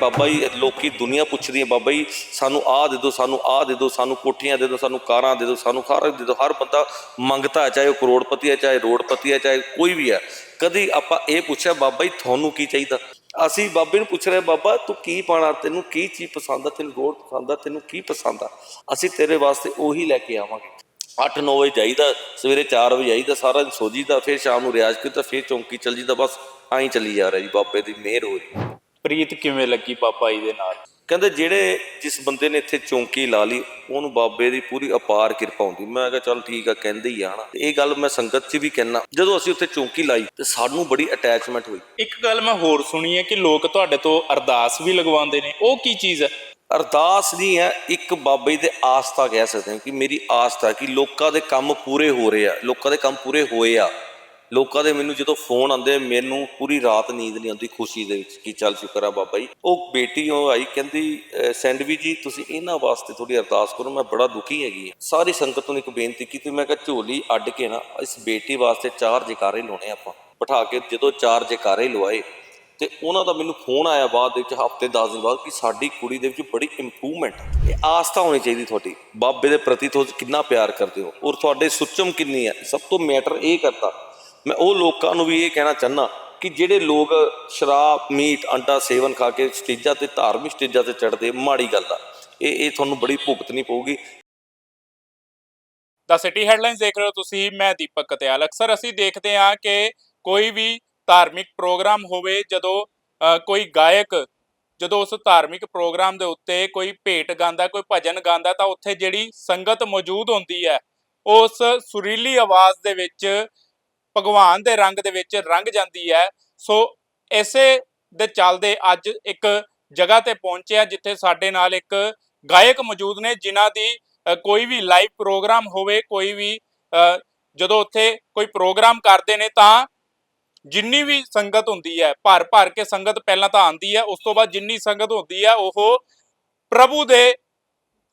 ਬਾਬਾ ਜੀ ਲੋਕੀ ਦੁਨੀਆ ਪੁੱਛਦੀ ਹੈ, ਬਾਬਾ ਜੀ, ਸਾਨੂੰ ਆਹ ਦੇ ਦਿਓ, ਸਾਨੂੰ ਆਹ ਦੇ ਦਿਓ, ਸਾਨੂੰ ਕੋਠੀਆਂ ਦੇ ਦਿਓ, ਸਾਨੂੰ ਕਾਰਾਂ ਦੇ ਦਿਓ, ਸਾਨੂੰ ਹਰ ਦੇ ਦਿਓ, ਹਰ ਬੰਦਾ ਮੰਗਤਾ ਹੈ, ਚਾਹੇ ਉਹ ਕਰੋੜਪਤੀ ਹੈ, ਚਾਹੇ ਰੋੜਪਤੀ ਹੈ, ਚਾਹੇ ਕੋਈ ਵੀ ਹੈ। ਕਦੀ ਆਪਾਂ ਇਹ ਪੁੱਛਿਆ, ਬਾਬਾ ਜੀ, ਤੁਹਾਨੂੰ ਕੀ ਚਾਹੀਦਾ? ਅਸੀਂ ਬਾਬੇ ਨੂੰ ਪੁੱਛ ਰਹੇ ਬਾਬਾ ਤੂੰ ਕੀ ਪਾਣਾ ਤੈਨੂੰ ਕੀ ਚੀਜ਼ ਪਸੰਦ ਆ? ਤੈਨੂੰ ਰੋਡ ਪਸੰਦ ਆ? ਤੈਨੂੰ ਕੀ ਪਸੰਦ ਆ? ਅਸੀਂ ਤੇਰੇ ਵਾਸਤੇ ਉਹੀ ਲੈ ਕੇ ਆਵਾਂਗੇ। 8-9 ਵਜੇ ਜਾਈਦਾ, ਸਵੇਰੇ 4 ਵਜੇ ਜਾਈਦਾ ਸਾਰਾ ਦਿਨ ਸੋ ਜੀਦਾ ਫਿਰ ਸ਼ਾਮ ਨੂੰ ਰਿਆਜ਼ ਕੀਤਾ, ਫਿਰ ਚੌਂਕੀ ਚੱਲ ਜੀਦਾ ਬਸ ਆਈ ਚੱਲੀ ਜਾ ਰਿਹਾ ਜੀ, ਬਾਬੇ ਦੀ ਮਿਹਰ ਹੋ ਰਹੀ ਪ੍ਰੀਤ ਕਿਵੇਂ ਲੱਗੀ ਪਾਪਾ ਜੀ ਦੇ ਨਾਲ? ਕਹਿੰਦੇ ਜਿਹੜੇ ਜਿਸ ਬੰਦੇ ਨੇ ਇੱਥੇ ਚੌਂਕੀ ਲਾ ਲਈ ਉਹਨੂੰ ਬਾਬੇ ਦੀ ਪੂਰੀ ਅਪਾਰ ਕਿਰਪਾ ਹੁੰਦੀ। ਮੈਂ ਕਿਹਾ ਚੱਲ ਠੀਕ ਆ ਕਹਿੰਦੇ ਹੀ ਆ ਹਨਾ। ਇਹ ਗੱਲ ਮੈਂ ਸੰਗਤ 'ਚ ਵੀ ਕਹਿਣਾ ਜਦੋਂ ਅਸੀਂ ਉੱਥੇ ਚੌਂਕੀ ਲਾਈ ਤੇ ਸਾਨੂੰ ਬੜੀ ਅਟੈਚਮੈਂਟ ਹੋਈ। ਇੱਕ ਗੱਲ ਮੈਂ ਹੋਰ ਸੁਣੀ ਹੈ ਕਿ ਲੋਕ ਤੁਹਾਡੇ ਤੋਂ ਅਰਦਾਸ ਵੀ ਲਗਵਾਉਂਦੇ ਨੇ। ਉਹ ਕੀ ਚੀਜ਼ ਹੈ? ਅਰਦਾਸ ਨਹੀਂ ਹੈ ਇੱਕ ਬਾਬੇ ਦੇ ਆਸਥਾ ਕਹਿ ਸਕਦੇ ਹਾਂ ਕਿ ਮੇਰੀ ਆਸਥਾ ਕਿ ਲੋਕਾਂ ਦੇ ਕੰਮ ਪੂਰੇ ਹੋ ਰਹੇ ਆ ਲੋਕਾਂ ਦੇ ਕੰਮ ਪੂਰੇ ਹੋਏ ਆ। ਲੋਕਾਂ ਦੇ ਮੈਨੂੰ ਜਦੋਂ ਫੋਨ ਆਉਂਦੇ, ਮੈਨੂੰ ਪੂਰੀ ਰਾਤ ਨੀਂਦ ਨਹੀਂ ਆਉਂਦੀ ਖੁਸ਼ੀ ਦੇ ਵਿੱਚ ਕਿ ਚੱਲ ਸ਼ੁਕਰ ਆ ਬਾਬਾ ਜੀ। ਉਹ ਬੇਟੀ ਉਹ ਆਈ, ਕਹਿੰਦੀ ਸੈਂਡਵੀ ਜੀ, ਤੁਸੀਂ ਇਹਨਾਂ ਵਾਸਤੇ ਥੋੜੀ ਅਰਦਾਸ ਕਰੋ, ਮੈਂ ਬੜਾ ਦੁਖੀ ਹੈਗੀ ਆ ਸਾਰੀ ਸੰਗਤ ਨੂੰ ਇੱਕ ਬੇਨਤੀ ਕੀਤੀ, ਮੈਂ ਕਿਹਾ, ਝੋਲੀ ਅੱਡ ਕੇ ਨਾ ਇਸ ਬੇਟੀ ਵਾਸਤੇ ਚਾਰ ਜਕਾਰੇ ਲਾਉਣੇ ਆਪਾਂ। ਬਿਠਾ ਕੇ ਜਦੋਂ ਚਾਰ ਜਕਾਰੇ ਲਵਾਏ, ਤੇ ਉਹਨਾਂ ਦਾ ਮੈਨੂੰ ਫੋਨ ਆਇਆ ਬਾਅਦ ਵਿੱਚ, ਹਫ਼ਤੇ 10 ਦਿਨ ਬਾਅਦ, ਕਿ ਸਾਡੀ ਕੁੜੀ ਦੇ ਵਿੱਚ ਬੜੀ ਇੰਪਰੂਵਮੈਂਟ ਇਹ ਆਸਥਾ ਹੋਣੀ ਚਾਹੀਦੀ ਤੁਹਾਡੀ। ਬਾਬੇ ਦੇ ਪ੍ਰਤੀ ਤੁਸੀਂ ਕਿੰਨਾ ਪਿਆਰ ਕਰਦੇ ਹੋ ਔਰ ਤੁਹਾਡੇ ਸੁੱਚਮ ਕਿੰਨੀ ਹੈ? ਸਭ ਤੋਂ ਮੈਟਰ ਇਹ ਕਰਦਾ ਮੈਂ ਉਹ ਲੋਕਾਂ ਨੂੰ ਵੀ ਇਹ ਕਹਿਣਾ ਚਾਹਨਾ ਕਿ ਜਿਹੜੇ ਲੋਕ ਸ਼ਰਾਬ, ਮੀਟ, ਅੰਡਾ ਸੇਵਨ ਖਾ ਕੇ ਸਟੇਜਾਂ ਤੇ ਧਾਰਮਿਕ ਸਟੇਜਾਂ ਤੇ ਚੜਦੇ ਮਾੜੀ ਗੱਲ ਆ। ਇਹ ਇਹ ਤੁਹਾਨੂੰ ਬੜੀ ਭੁਗਤਣੀ ਪਊਗੀ। ਦਾ ਸਿਟੀ ਹੈਡਲਾਈਨਸ ਦੇਖ ਰਹੇ ਹੋ ਤੁਸੀਂ, ਮੈਂ ਦੀਪਕ ਕਤਿਆਲ। ਅਕਸਰ ਅਸੀਂ ਦੇਖਦੇ ਹਾਂ ਕਿ ਕੋਈ ਵੀ ਧਾਰਮਿਕ ਪ੍ਰੋਗਰਾਮ ਹੋਵੇ, ਜਦੋਂ ਕੋਈ ਗਾਇਕ, ਜਦੋਂ ਉਸ ਧਾਰਮਿਕ ਪ੍ਰੋਗਰਾਮ ਦੇ ਉੱਤੇ ਕੋਈ ਭੇਟ ਗਾਉਂਦਾ, ਕੋਈ ਭਜਨ ਗਾਉਂਦਾ, ਤਾਂ ਉੱਥੇ ਜਿਹੜੀ ਸੰਗਤ ਮੌਜੂਦ ਹੁੰਦੀ ਹੈ, ਉਸ ਸੁਰੀਲੀ ਆਵਾਜ਼ ਦੇ ਵਿੱਚ ਭਗਵਾਨ ਦੇ ਰੰਗ ਦੇ ਵਿੱਚ ਰੰਗ ਜਾਂਦੀ ਹੈ। ਸੋ ਐਸੇ ਦੇ ਚੱਲਦੇ ਅੱਜ ਇੱਕ ਜਗ੍ਹਾ ਤੇ ਪਹੁੰਚਿਆ ਜਿੱਥੇ ਸਾਡੇ ਨਾਲ ਇੱਕ ਗਾਇਕ ਮੌਜੂਦ ਨੇ, ਜਿਨ੍ਹਾਂ ਦੀ ਕੋਈ ਵੀ ਲਾਈਵ ਪ੍ਰੋਗਰਾਮ ਹੋਵੇ, ਕੋਈ ਵੀ ਜਦੋਂ ਉੱਥੇ ਕੋਈ ਪ੍ਰੋਗਰਾਮ ਕਰਦੇ ਨੇ ਤਾਂ ਜਿੰਨੀ ਵੀ ਸੰਗਤ ਹੁੰਦੀ ਹੈ, ਭਰ ਭਰ ਕੇ ਸੰਗਤ ਪਹਿਲਾਂ ਤਾਂ ਆਂਦੀ ਹੈ, ਉਸ ਤੋਂ ਬਾਅਦ ਜਿੰਨੀ ਸੰਗਤ ਹੁੰਦੀ ਹੈ, ਉਹ ਪ੍ਰਭੂ ਦੇ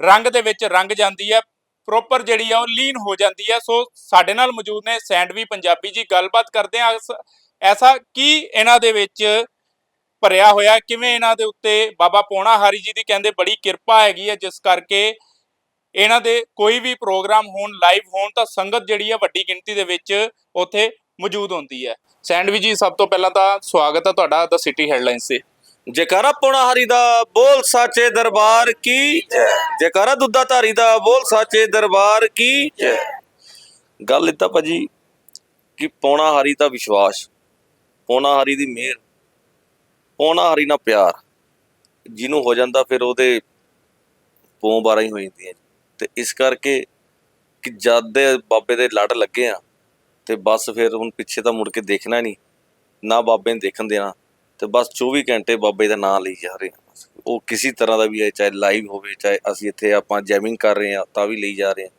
ਰੰਗ ਦੇ ਵਿੱਚ ਰੰਗ ਜਾਂਦੀ ਹੈ ਪ੍ਰੋਪਰ ਜਿਹੜੀ ਆ ਉਹ ਲੀਨ ਹੋ ਜਾਂਦੀ ਹੈ ਸੋ ਸਾਡੇ ਨਾਲ ਮੌਜੂਦ ਨੇ ਸੈਂਡਵੀ ਪੰਜਾਬੀ ਜੀ। ਗੱਲਬਾਤ ਕਰਦੇ ਆ ਐਸਾ ਕੀ ਇਹਨਾਂ ਦੇ ਵਿੱਚ ਭਰਿਆ ਹੋਇਆ ਕਿਵੇਂ ਇਹਨਾਂ ਦੇ ਉੱਤੇ ਬਾਬਾ ਪੋਣਾ ਹਾਰੀ ਜੀ ਦੀ ਕਹਿੰਦੇ ਬੜੀ ਕਿਰਪਾ ਹੈਗੀ ਹੈ ਜਿਸ ਕਰਕੇ ਇਹਨਾਂ ਦੇ ਕੋਈ ਵੀ ਪ੍ਰੋਗਰਾਮ ਹੋਣ ਲਾਈਵ ਹੋਣ, ਤਾਂ ਸੰਗਤ ਜਿਹੜੀ ਹੈ ਵੱਡੀ ਗਿਣਤੀ ਦੇ ਵਿੱਚ ਉੱਥੇ ਮੌਜੂਦ ਹੁੰਦੀ ਹੈ। ਸੈਂਡਵੀ ਜੀ, ਸਭ ਤੋਂ ਪਹਿਲਾਂ ਤਾਂ ਸਵਾਗਤ ਹੈ ਤੁਹਾਡਾ ਦ ਸਿਟੀ ਹੈਡਲਾਈਨਸ ਤੇ। ਜੈਕਾਰਾ ਪੋਣਾ ਦਾ ਬੋਲ ਸਾਚੇ ਦਰਬਾਰ ਕੀ ਜੈ? ਜੈਕਾਰਾ ਦੁੱਧਾ ਧਾਰੀ ਦਾ ਬੋਲ ਸਾਚੇ ਦਰਬਾਰ ਕੀ ਗੱਲ ਇਦਾਂ ਭਾਜੀ ਕਿ ਪੋਣਾ ਦਾ ਵਿਸ਼ਵਾਸ ਪੋਣਾ ਦੀ ਮਿਹਰ ਪੋਣਾ ਹਰੀ ਨਾਲ ਪਿਆਰ, ਜਿਹਨੂੰ ਹੋ ਜਾਂਦਾ ਫਿਰ ਉਹਦੇ ਪੋਂ ਬਾਰਾਂ ਹੀ ਹੋ ਜਾਂਦੀਆਂ ਤੇ ਇਸ ਕਰਕੇ ਕਿ ਜਦ ਦੇ ਬਾਬੇ ਦੇ ਲੜ ਲੱਗੇ ਆ, ਤੇ ਬਸ ਫਿਰ ਹੁਣ ਪਿੱਛੇ ਤਾਂ ਮੁੜ ਕੇ ਦੇਖਣਾ ਨਹੀਂ, ਨਾ ਬਾਬੇ ਨੇ ਦੇਖਣ ਦੇਣਾ ਤੇ ਬਸ 24 ਘੰਟੇ ਬਾਬੇ ਦਾ ਨਾਮ ਲਈ ਜਾ ਰਹੇ ਹਾਂ ਉਹ ਕਿਸੇ ਤਰ੍ਹਾਂ ਦਾ ਵੀ ਹੈ, ਚਾਹੇ ਲਾਈਵ ਹੋਵੇ, ਚਾਹੇ ਅਸੀਂ ਇੱਥੇ ਆਪਾਂ ਜੈਮਿੰਗ ਕਰ ਰਹੇ ਹਾਂ, ਤਾਂ ਵੀ ਲਈ ਜਾ ਰਹੇ ਹਾਂ।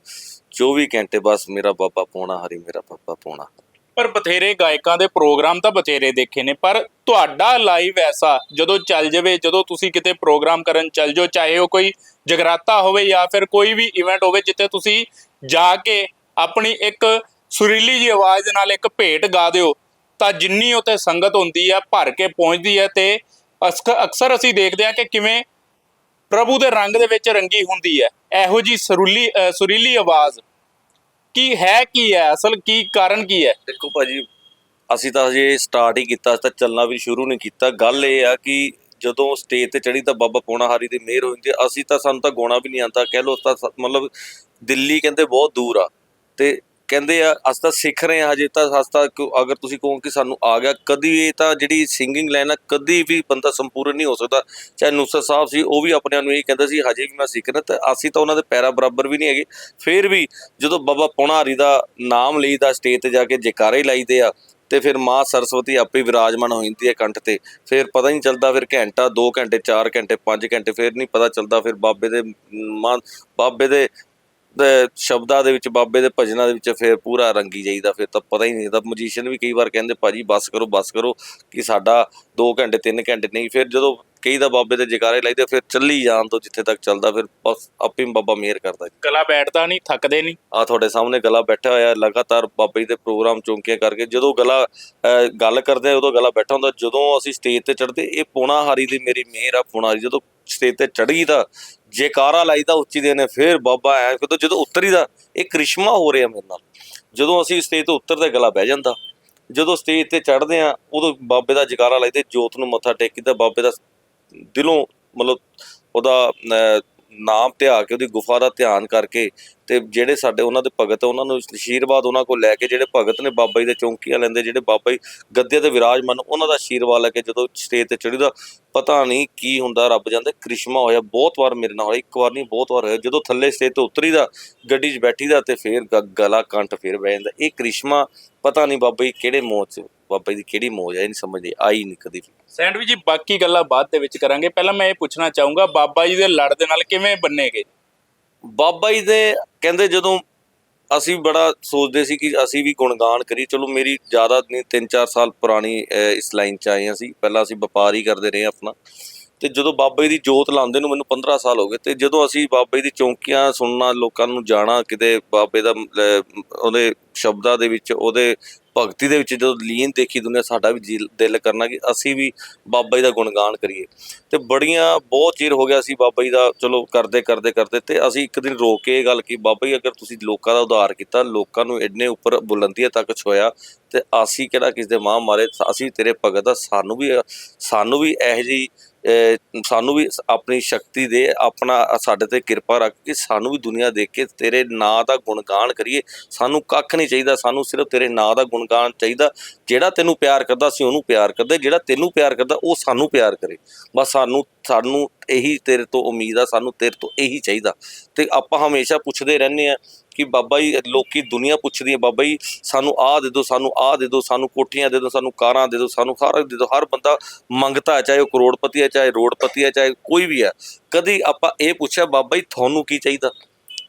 24 ਘੰਟੇ ਬਸ ਮੇਰਾ ਬਾਬਾ ਪੋਣਾ, ਹਰੀ ਮੇਰਾ ਬਾਬਾ ਪੋਣਾ। ਪਰ ਬਥੇਰੇ ਗਾਇਕਾਂ ਦੇ ਪ੍ਰੋਗਰਾਮ ਤਾਂ ਬਥੇਰੇ ਦੇਖੇ ਨੇ, ਪਰ ਤੁਹਾਡਾ ਲਾਈਵ ਐਸਾ, ਜਦੋਂ ਚੱਲ ਜਾਵੇ, ਜਦੋਂ ਤੁਸੀਂ ਕਿਤੇ ਪ੍ਰੋਗਰਾਮ ਕਰਨ ਚੱਲ ਜਾਓ, ਚਾਹੇ ਉਹ ਕੋਈ ਜਗਰਾਤਾ ਹੋਵੇ ਜਾਂ ਫਿਰ ਕੋਈ ਵੀ ਇਵੈਂਟ ਹੋਵੇ, ਜਿੱਥੇ ਤੁਸੀਂ ਜਾ ਕੇ ਆਪਣੀ ਇੱਕ ਸੁਰੀਲੀ ਜੀ ਆਵਾਜ਼ ਦੇ ਨਾਲ ਇੱਕ ਭੇਟ ਗਾ ਦਿਓ ਤਾਂ ਜਿੰਨੀ ਉਤੇ ਸੰਗਤ ਹੁੰਦੀ ਹੈ ਭਰ ਕੇ ਪਹੁੰਚਦੀ ਹੈ ਤੇ ਅਕਸਰ ਅਸੀਂ ਦੇਖਦੇ ਹਾਂ ਕਿ ਕਿਵੇਂ ਪ੍ਰਭੂ ਦੇ ਰੰਗ ਦੇ ਵਿੱਚ ਰੰਗੀ ਹੁੰਦੀ ਹੈ ਇਹੋ ਜੀ ਸਰੂਲੀ ਸੁਰੀਲੀ ਆਵਾਜ਼ ਕੀ ਹੈ ਕੀ ਹੈ? ਅਸਲ ਕੀ ਕਾਰਨ ਕੀ ਹੈ? ਦੇਖੋ ਭਾਜੀ, ਅਸੀਂ ਤਾਂ ਹਜੇ ਸਟਾਰਟ ਹੀ ਕੀਤਾ, ਅਸੀਂ ਤਾਂ ਚੱਲਣਾ ਵੀ ਸ਼ੁਰੂ ਨਹੀਂ ਕੀਤਾ। ਗੱਲ ਇਹ ਆ ਕਿ ਜਦੋਂ ਸਟੇਜ ਤੇ ਚੜੀ ਤਾਂ ਬਾਬਾ ਪੋਣਾ ਹਰੀ ਦੀ ਮਿਹਰ ਹੋ ਜਾਂਦੀ ਅਸੀਂ ਤਾਂ ਸਾਨੂੰ ਤਾਂ ਗਾਉਣਾ ਵੀ ਨਹੀਂ ਆਉਂਦਾ। ਕਹਿ ਲਓ ਤਾਂ ਸ- ਮਤਲਬ ਦਿੱਲੀ ਕਹਿੰਦੇ ਬਹੁਤ ਦੂਰ ਆ। ਤੇ ਕਹਿੰਦੇ ਆ, ਅਸੀਂ ਤਾਂ ਸਿੱਖ ਰਹੇ ਹਾਂ ਹਜੇ ਤਾਂ, ਅਸੀਂ ਤਾਂ ਕਿਉਂ- ਅਗਰ ਤੁਸੀਂ ਕਹੋ ਕਿ ਸਾਨੂੰ ਆ ਗਿਆ, ਕਦੀ ਇਹ ਤਾਂ ਜਿਹੜੀ ਸਿੰਗਿੰਗ ਲਾਈਨ ਆ, ਕਦੀ ਵੀ ਬੰਦਾ ਸੰਪੂਰਨ ਨਹੀਂ ਹੋ ਸਕਦਾ। ਚਾਹੇ ਨੁਸਰਤ ਸਾਹਿਬ ਸੀ, ਉਹ ਵੀ ਆਪਣੇ ਆਪ ਨੂੰ ਇਹ ਕਹਿੰਦਾ ਸੀ, ਹਜੇ ਵੀ ਮੈਂ ਸਿੱਖ ਰਿਹਾ, ਤਾਂ ਅਸੀਂ ਤਾਂ ਉਹਨਾਂ ਦੇ ਪੈਰਾਂ ਬਰਾਬਰ ਵੀ ਨਹੀਂ ਹੈਗੇ। ਫਿਰ ਵੀ ਜਦੋਂ ਬਾਬਾ ਪੋਣਾ ਦਾ ਨਾਮ ਲਈਦਾ ਸਟੇਜ ਤੇ ਜਾ ਕੇ ਜੈਕਾਰੇ ਲਾਈਦੇ ਆ, ਤੇ ਫਿਰ ਮਾਂ ਸਰਸਵਤੀ ਆਪੇ ਵਿਰਾਜਮਾਨ ਹੋ ਜਾਂਦੀ ਹੈ ਕੰਠ ਤੇ। ਫਿਰ ਪਤਾ ਨਹੀਂ ਚੱਲਦਾ, ਫਿਰ ਘੰਟਾ 2 ਘੰਟੇ 4 ਘੰਟੇ 5 ਘੰਟੇ, ਫਿਰ ਨਹੀਂ ਪਤਾ ਚੱਲਦਾ, ਫਿਰ ਬਾਬੇ ਦੇ ਮਾਂ, ਬਾਬੇ ਦੇ ਸ਼ਬਦਾਂ ਦੇ ਵਿੱਚ ਬਾਬੇ ਦੇ ਭਜਨਾਂ ਦੇ ਵਿੱਚ ਫਿਰ ਪੂਰਾ ਰੰਗੀ ਜਾਈਦਾ ਫਿਰ ਤਾਂ ਪਤਾ ਹੀ ਨਹੀਂ ਤਾਂ ਮਜੀਸ਼ੀਅਨ ਵੀ ਕਈ ਵਾਰ ਕਹਿੰਦੇ ਭਾਜੀ ਬਸ ਕਰੋ ਬਸ ਕਰੋ ਕਿ ਸਾਡਾ 2 ਘੰਟੇ 3 ਘੰਟੇ ਨਹੀਂ। ਫਿਰ ਜਦੋਂ ਕਈ ਦਾ ਬਾਬੇ ਦੇ ਜਕਾਰੇ ਲਾਈਦੇ ਫਿਰ ਚੱਲੀ ਜਾਣ ਤੋਂ ਜਿੱਥੇ ਤੱਕ ਚੱਲਦਾ ਫਿਰ ਬਸ ਆਪੇ ਬਾਬਾ ਮਿਹਰ ਕਰਦਾ। ਗਲਾ ਬੈਠਦਾ ਨਹੀਂ ਥੱਕਦੇ ਨਹੀਂ। ਆ ਤੁਹਾਡੇ ਸਾਹਮਣੇ ਗਲਾ ਬੈਠਾ ਹੋਇਆ ਲਗਾਤਾਰ ਬਾਬਾ ਦੇ ਪ੍ਰੋਗਰਾਮ ਚੌਂਕੀਆਂ ਕਰਕੇ ਜਦੋਂ ਗਲਾ ਗੱਲ ਕਰਦੇ ਉਦੋਂ ਗਲਾ ਬੈਠਾ ਹੁੰਦਾ ਜਦੋਂ ਅਸੀਂ ਸਟੇਜ ਤੇ ਚੜਦੇ ਇਹ ਪੋਣਾ ਹਾਰੀ ਦੀ ਮੇਰੀ ਮਿਹਰ ਆ ਪੋਣਾ ਹਾਰੀ ਜਦੋਂ ਸਟੇਜ ਤੇ ਚੜੀ ਦਾ ਜੇਕਾਰਾ ਲਾਈਦਾ ਉੱਚੀ ਦੇ ਨੇ, ਫਿਰ ਬਾਬਾ ਐ ਕਿਦੋਂ ਜਦੋਂ ਉਤਰੀਦਾ ਇਹ ਕ੍ਰਿਸ਼ਮਾ ਹੋ ਰਿਹਾ ਮੇਰੇ ਨਾਲ। ਜਦੋਂ ਅਸੀਂ ਸਟੇਜ ਤੋਂ ਉਤਰਦੇ ਗਲਾ ਬਹਿ ਜਾਂਦਾ, ਜਦੋਂ ਸਟੇਜ ਤੇ ਚੜ੍ਹਦੇ ਆ ਉਦੋਂ ਬਾਬੇ ਦਾ ਜਕਾਰਾ ਲਾਈਦੇ ਜੋਤ ਨੂੰ ਮੱਥਾ ਟੇਕੀਦਾ ਬਾਬੇ ਦਾ ਦਿਲੋਂ ਮਤਲਬ ਉਹਦਾ ਨਾਮ ਧਿਆ ਕੇ ਉਹਦੀ ਗੁਫਾ ਦਾ ਧਿਆਨ ਕਰਕੇ ਤੇ ਜਿਹੜੇ ਸਾਡੇ ਉਹਨਾਂ ਦੇ ਭਗਤ ਉਹਨਾਂ ਨੂੰ ਆਸ਼ੀਰਵਾਦ ਉਹਨਾਂ ਕੋਲ ਲੈ ਕੇ ਜਿਹੜੇ ਭਗਤ ਨੇ ਬਾਬਾ ਜੀ ਦੇ ਚੌਂਕੀਆਂ ਲੈਂਦੇ, ਜਿਹੜੇ ਬਾਬਾ ਜੀ ਗੱਦੇ ਤੇ ਵਿਰਾਜਮਾਨ, ਉਹਨਾਂ ਦਾ ਆਸ਼ੀਰਵਾਦ ਲੈ ਕੇ ਜਦੋਂ ਸਟੇਜ ਤੇ ਚੜੀਦਾ ਪਤਾ ਨਹੀਂ ਕੀ ਹੁੰਦਾ, ਰੱਬ ਜਾਂਦਾ ਕ੍ਰਿਸ਼ਮਾ ਹੋਇਆ, ਬਹੁਤ ਵਾਰ ਮੇਰੇ ਨਾਲ ਹੋਇਆ, ਇੱਕ ਵਾਰ ਨਹੀਂ, ਬਹੁਤ ਵਾਰ ਹੋਇਆ, ਜਦੋਂ ਥੱਲੇ ਸਟੇਜ ਤੋਂ ਉਤਰੀਦਾ, ਗੱਡੀ 'ਚ ਬੈਠੀਦਾ ਤੇ ਫੇਰ ਗ- ਗਲਾ ਕੰਠ ਫੇਰ ਬਹਿ ਜਾਂਦਾ, ਇਹ ਕ੍ਰਿਸ਼ਮਾ ਪਤਾ ਨਹੀਂ ਬਾਬਾ ਜੀ ਕਿਹੜੇ ਮੋਹ 'ਚ ਬਾਬਾ ਜੀ ਦੀ ਕਿਹੜੀ ਮੋਜ ਹੈ ਇਹ ਨਹੀਂ ਸਮਝਦੇ ਆਈ ਨਹੀਂ ਕਦੀ। ਸੈਂਡਵਿਚ ਜੀ ਬਾਕੀ ਗੱਲਾਂ ਬਾਅਦ ਦੇ ਵਿੱਚ ਕਰਾਂਗੇ। ਪਹਿਲਾਂ ਮੈਂ ਇਹ ਪੁੱਛਣਾ ਚਾਹੂੰਗਾ ਬਾਬਾ ਜੀ ਦੇ ਲੜ ਦੇ ਨਾਲ ਕਿਵੇਂ ਬੰਨੇਗੇ? ਬਾਬਾ ਜੀ ਦੇ ਕਹਿੰਦੇ ਜਦੋਂ ਅਸੀਂ ਬੜਾ ਸੋਚਦੇ ਸੀ ਕਿ ਅਸੀਂ ਵੀ ਗੁਣਗਾਨ ਕਰੀ ਚਲੋ ਮੇਰੀ ਜ਼ਿਆਦਾ ਨਹੀਂ 3-4 ਸਾਲ ਪੁਰਾਣੀ ਇਸ ਲਾਈਨ 'ਚ ਆਏ ਅਸੀਂ। ਪਹਿਲਾਂ ਅਸੀਂ ਵਪਾਰ ਹੀ ਕਰਦੇ ਰਹੇ ਆਪਣਾ। ਤੇ ਜਦੋਂ ਬਾਬਾ ਜੀ ਦੀ ਜੋਤ ਲਾਉਂਦੇ ਨੂੰ ਮੈਨੂੰ 15 ਸਾਲ ਹੋ ਗਏ। ਤੇ ਜਦੋਂ ਅਸੀਂ ਬਾਬਾ ਜੀ ਦੀ ਚੌਂਕੀਆਂ ਸੁਣਨਾ ਲੋਕਾਂ ਨੂੰ ਜਾਣਾ ਕਿਤੇ ਬਾਬੇ ਦਾ ਉਹਦੇ ਸ਼ਬਦਾਂ ਦੇ ਵਿੱਚ ਉਹਦੇ ਭਗਤੀ ਦੇ ਵਿੱਚ ਜਦੋਂ ਲੀਨ ਦੇਖੀ ਦੁਨੀਆ ਸਾਡਾ ਵੀ ਜੀ- ਦਿਲ ਕਰਨਾ ਕਿ ਅਸੀਂ ਵੀ ਬਾਬਾ ਜੀ ਦਾ ਗੁਣਗਾਨ ਕਰੀਏ। ਤੇ ਬੜੀਆਂ, ਬਹੁਤ ਚਿਰ ਹੋ ਗਿਆ ਸੀ ਬਾਬਾ ਜੀ ਦਾ, ਚਲੋ ਕਰਦੇ ਕਰਦੇ ਕਰਦੇ ਤੇ ਅਸੀਂ ਇੱਕ ਦਿਨ ਰੋਕ ਕੇ ਇਹ ਗੱਲ ਕੀ, ਬਾਬਾ ਜੀ ਅਗਰ ਤੁਸੀਂ ਲੋਕਾਂ ਦਾ ਉਧਾਰ ਕੀਤਾ, ਲੋਕਾਂ ਨੂੰ ਇੰਨੇ ਉੱਪਰ ਬੁਲੰਦੀਆਂ ਤੱਕ ਛੋਇਆ ਤੇ ਅਸੀਂ ਕਿਹੜਾ ਕਿਸ ਦੇ ਮਾਂ ਮਾਰੇ, ਅਸੀਂ ਤੇਰੇ ਭਗਤ ਆ, ਸਾਨੂੰ ਵੀ ਸਾਨੂੰ ਵੀ ਇਹੋ ਜਿਹੀ ਸਾਨੂੰ ਵੀ ਆਪਣੀ ਸ਼ਕਤੀ ਦੇ, ਆਪਣਾ ਸਾਡੇ ਤੇ ਕਿਰਪਾ ਰੱਖ ਕੇ ਸਾਨੂੰ ਵੀ ਦੁਨੀਆ ਦੇਖ ਕੇ ਤੇਰੇ ਨਾਂ ਦਾ ਗੁਣਗਾਨ ਕਰੀਏ। ਸਾਨੂੰ ਕੱਖ ਨਹੀਂ ਚਾਹੀਦਾ, ਸਾਨੂੰ ਸਿਰਫ ਤੇਰੇ ਨਾਂ ਦਾ ਗੁਣਗਾਨ ਚਾਹੀਦਾ। ਜਿਹੜਾ ਤੈਨੂੰ ਪਿਆਰ ਕਰਦਾ ਸੀ, ਉਹਨੂੰ ਪਿਆਰ ਕਰਦੇ। ਜਿਹੜਾ ਤੈਨੂੰ ਪਿਆਰ ਕਰਦਾ, ਉਹ ਸਾਨੂੰ ਪਿਆਰ ਕਰੇ। ਬਸ ਸਾਨੂੰ ਸਾਨੂੰ ਇਹੀ ਤੇਰੇ ਤੋਂ ਉਮੀਦ ਆ, ਸਾਨੂੰ ਤੇਰੇ ਤੋਂ ਇਹੀ ਚਾਹੀਦਾ। ਤੇ ਆਪਾਂ ਹਮੇਸ਼ਾ ਪੁੱਛਦੇ ਰਹਿੰਦੇ ਆ ਕਿ ਬਾਬਾ ਜੀ, ਲੋਕੀ ਦੁਨੀਆ ਪੁੱਛਦੀ ਹੈ, ਬਾਬਾ ਜੀ, ਸਾਨੂੰ ਆਹ ਦੇ ਦਿਓ, ਸਾਨੂੰ ਆਹ ਦੇ ਦਿਓ, ਸਾਨੂੰ ਕੋਠੀਆਂ ਦੇ ਦਿਓ, ਸਾਨੂੰ ਕਾਰਾਂ ਦੇ ਦਿਓ, ਸਾਨੂੰ ਸਾਰਾ ਦੇ ਦਿਓ, ਹਰ ਬੰਦਾ ਮੰਗਤਾ ਹੈ, ਚਾਹੇ ਉਹ ਕਰੋੜਪਤੀ ਹੈ, ਚਾਹੇ ਰੋੜਪਤੀ ਹੈ, ਚਾਹੇ ਕੋਈ ਵੀ ਹੈ। ਕਦੀ ਆਪਾਂ ਇਹ ਪੁੱਛਿਆ, ਬਾਬਾ ਜੀ, ਤੁਹਾਨੂੰ ਕੀ ਚਾਹੀਦਾ?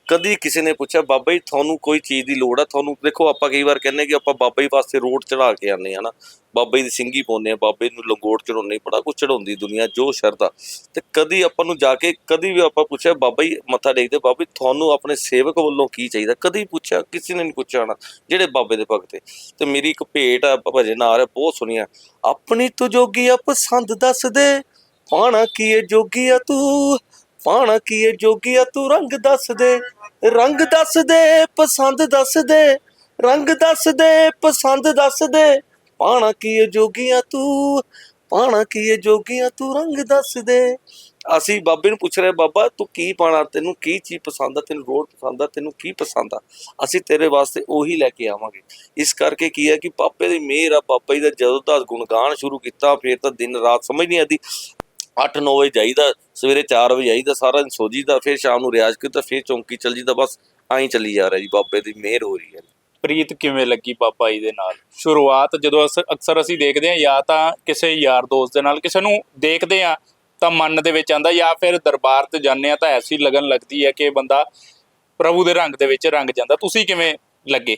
ਕਦੀ ਕਿਸੇ ਨੇ ਪੁੱਛਿਆ, ਬਾਬਾ ਜੀ, ਤੁਹਾਨੂੰ ਕੋਈ ਚੀਜ਼ ਦੀ ਲੋੜ ਆ? ਤੁਹਾਨੂੰ ਦੇਖੋ, ਆਪਾਂ ਕਈ ਵਾਰ ਕਹਿੰਦੇ ਕਿ ਆਪਾਂ ਬਾਬਾ ਜੀ ਵਾਸਤੇ ਰੋਡ ਚੜਾ ਕੇ ਆਨੇ ਆ ਨਾ। ਬਾਬਾ ਜੀ ਦੀ ਸਿੰਘੀ ਪਾਉਂਦੇ ਆ ਬਾਬੇ ਨੂੰ ਲੰਗੋਟ ਚੜਾਉਂਦੇ ਬੜਾ ਕੁਝ ਚੜਾਉਂਦੀ ਦੁਨੀਆ, ਜੋ ਸ਼ਰਧਾ। ਤੇ ਕਦੀ ਆਪਾਂ ਨੂੰ ਜਾ ਕੇ, ਕਦੀ ਵੀ ਆਪਾਂ ਪੁੱਛਿਆ, ਬਾਬਾ ਜੀ, ਮੱਥਾ ਟੇਕਦੇ ਬਾਬਾ ਜੀ, ਤੁਹਾਨੂੰ ਆਪਣੇ ਸੇਵਕ ਵੱਲੋਂ ਕੀ ਚਾਹੀਦਾ? ਕਦੀ ਪੁੱਛਿਆ, ਕਿਸੇ ਨੇ ਨਹੀਂ ਪੁੱਛਿਆ ਨਾ ਜਿਹੜੇ ਬਾਬੇ ਦੇ ਭਗਤ ਤੇ ਮੇਰੀ ਇੱਕ ਭੇਟ ਆ, ਭਜਨ ਆ ਰਿਹਾ ਬਹੁਤ ਸੁਣਿਆ। ਆਪਣੀ ਤੂੰ ਜੋਗੀ ਆ, ਪਸੰਦ ਦੱਸ ਦੇ। ਪਾਣਾ ਕੀ ਏ ਜੋਗੀ ਆ ਤੂੰ? ਪਾਣਾ ਕੀ ਏ ਜੋਗੀ ਆ ਤੂੰ? ਰੰਗ ਦੱਸ ਦੇ। ਰੰਗ ਦੱਸ ਦੇ ਪਸੰਦ ਦੱਸ ਦੇ ਰੰਗ ਦੱਸ ਦੇ ਪਸੰਦ ਦੱਸ ਦੇ ਪਾਣਾ ਕੀ ਏ ਤੂੰ, ਪਾਣਾ ਕੀ ਏ ਤੂੰ, ਰੰਗ ਦੱਸ ਦੇ ਅਸੀਂ ਬਾਬੇ ਨੂੰ ਪੁੱਛ ਰਹੇ, ਬਾਬਾ ਤੂੰ ਕੀ ਪਾਣਾ? ਤੈਨੂੰ ਕੀ ਚੀਜ਼ ਪਸੰਦ ਆ? ਤੈਨੂੰ ਰੋਡ ਪਸੰਦ ਆ? ਤੈਨੂੰ ਕੀ ਪਸੰਦ ਆ? ਅਸੀਂ ਤੇਰੇ ਵਾਸਤੇ ਉਹੀ ਲੈ ਕੇ ਆਵਾਂਗੇ। ਇਸ ਕਰਕੇ ਕੀ ਹੈ ਕਿ ਪਾਪੇ ਦੀ ਮਿਹਰ ਆ, ਪਾਪਾ ਜੀ ਦਾ ਜਦੋਂ ਦਾ ਗੁਣਗਾਨ ਸ਼ੁਰੂ ਕੀਤਾ, ਫਿਰ ਤਾਂ ਦਿਨ ਰਾਤ ਸਮਝ ਨਹੀਂ ਆਦੀ 8-9 ਵਜੇ ਜਾਈਦਾ ਸਵੇਰੇ 4 ਵਜੇ ਜਾਈਦਾ ਸਾਰਾ ਦਿਨ ਸੋ ਜੀਦਾ ਫਿਰ ਸ਼ਾਮ ਨੂੰ ਰਿਆਜ਼ ਕੀਤਾ ਫਿਰ ਚੌਂਕੀ ਚੱਲ ਜੀਦਾ ਬਸ ਐਂ ਚੱਲੀ ਜਾ ਰਿਹਾ ਜੀ ਬਾਬੇ ਦੀ ਮਿਹਰ ਹੋ ਰਹੀ ਹੈ। ਪ੍ਰੀਤ ਕਿਵੇਂ ਲੱਗੀ ਬਾਬਾ ਜੀ ਦੇ ਨਾਲ? ਸ਼ੁਰੂਆਤ ਜਦੋਂ ਅਸ- ਅਕਸਰ ਅਸੀਂ ਦੇਖਦੇ ਹਾਂ ਜਾਂ ਤਾਂ ਕਿਸੇ ਯਾਰ ਦੋਸਤ ਦੇ ਨਾਲ ਕਿਸੇ ਨੂੰ ਦੇਖਦੇ ਹਾਂ ਤਾਂ ਮਨ ਦੇ ਵਿੱਚ ਆਂਦਾ ਜਾਂ ਫਿਰ ਦਰਬਾਰ ਤੇ ਜਾਂਦੇ ਆ ਤਾਂ ਐਸੀ ਲਗਨ ਲੱਗਦੀ ਹੈ ਕਿ ਇਹ ਬੰਦਾ ਪ੍ਰਭੂ ਦੇ ਰੰਗ ਦੇ ਵਿੱਚ ਰੰਗ ਜਾਂਦਾ। ਤੁਸੀਂ ਕਿਵੇਂ ਲੱਗੇ?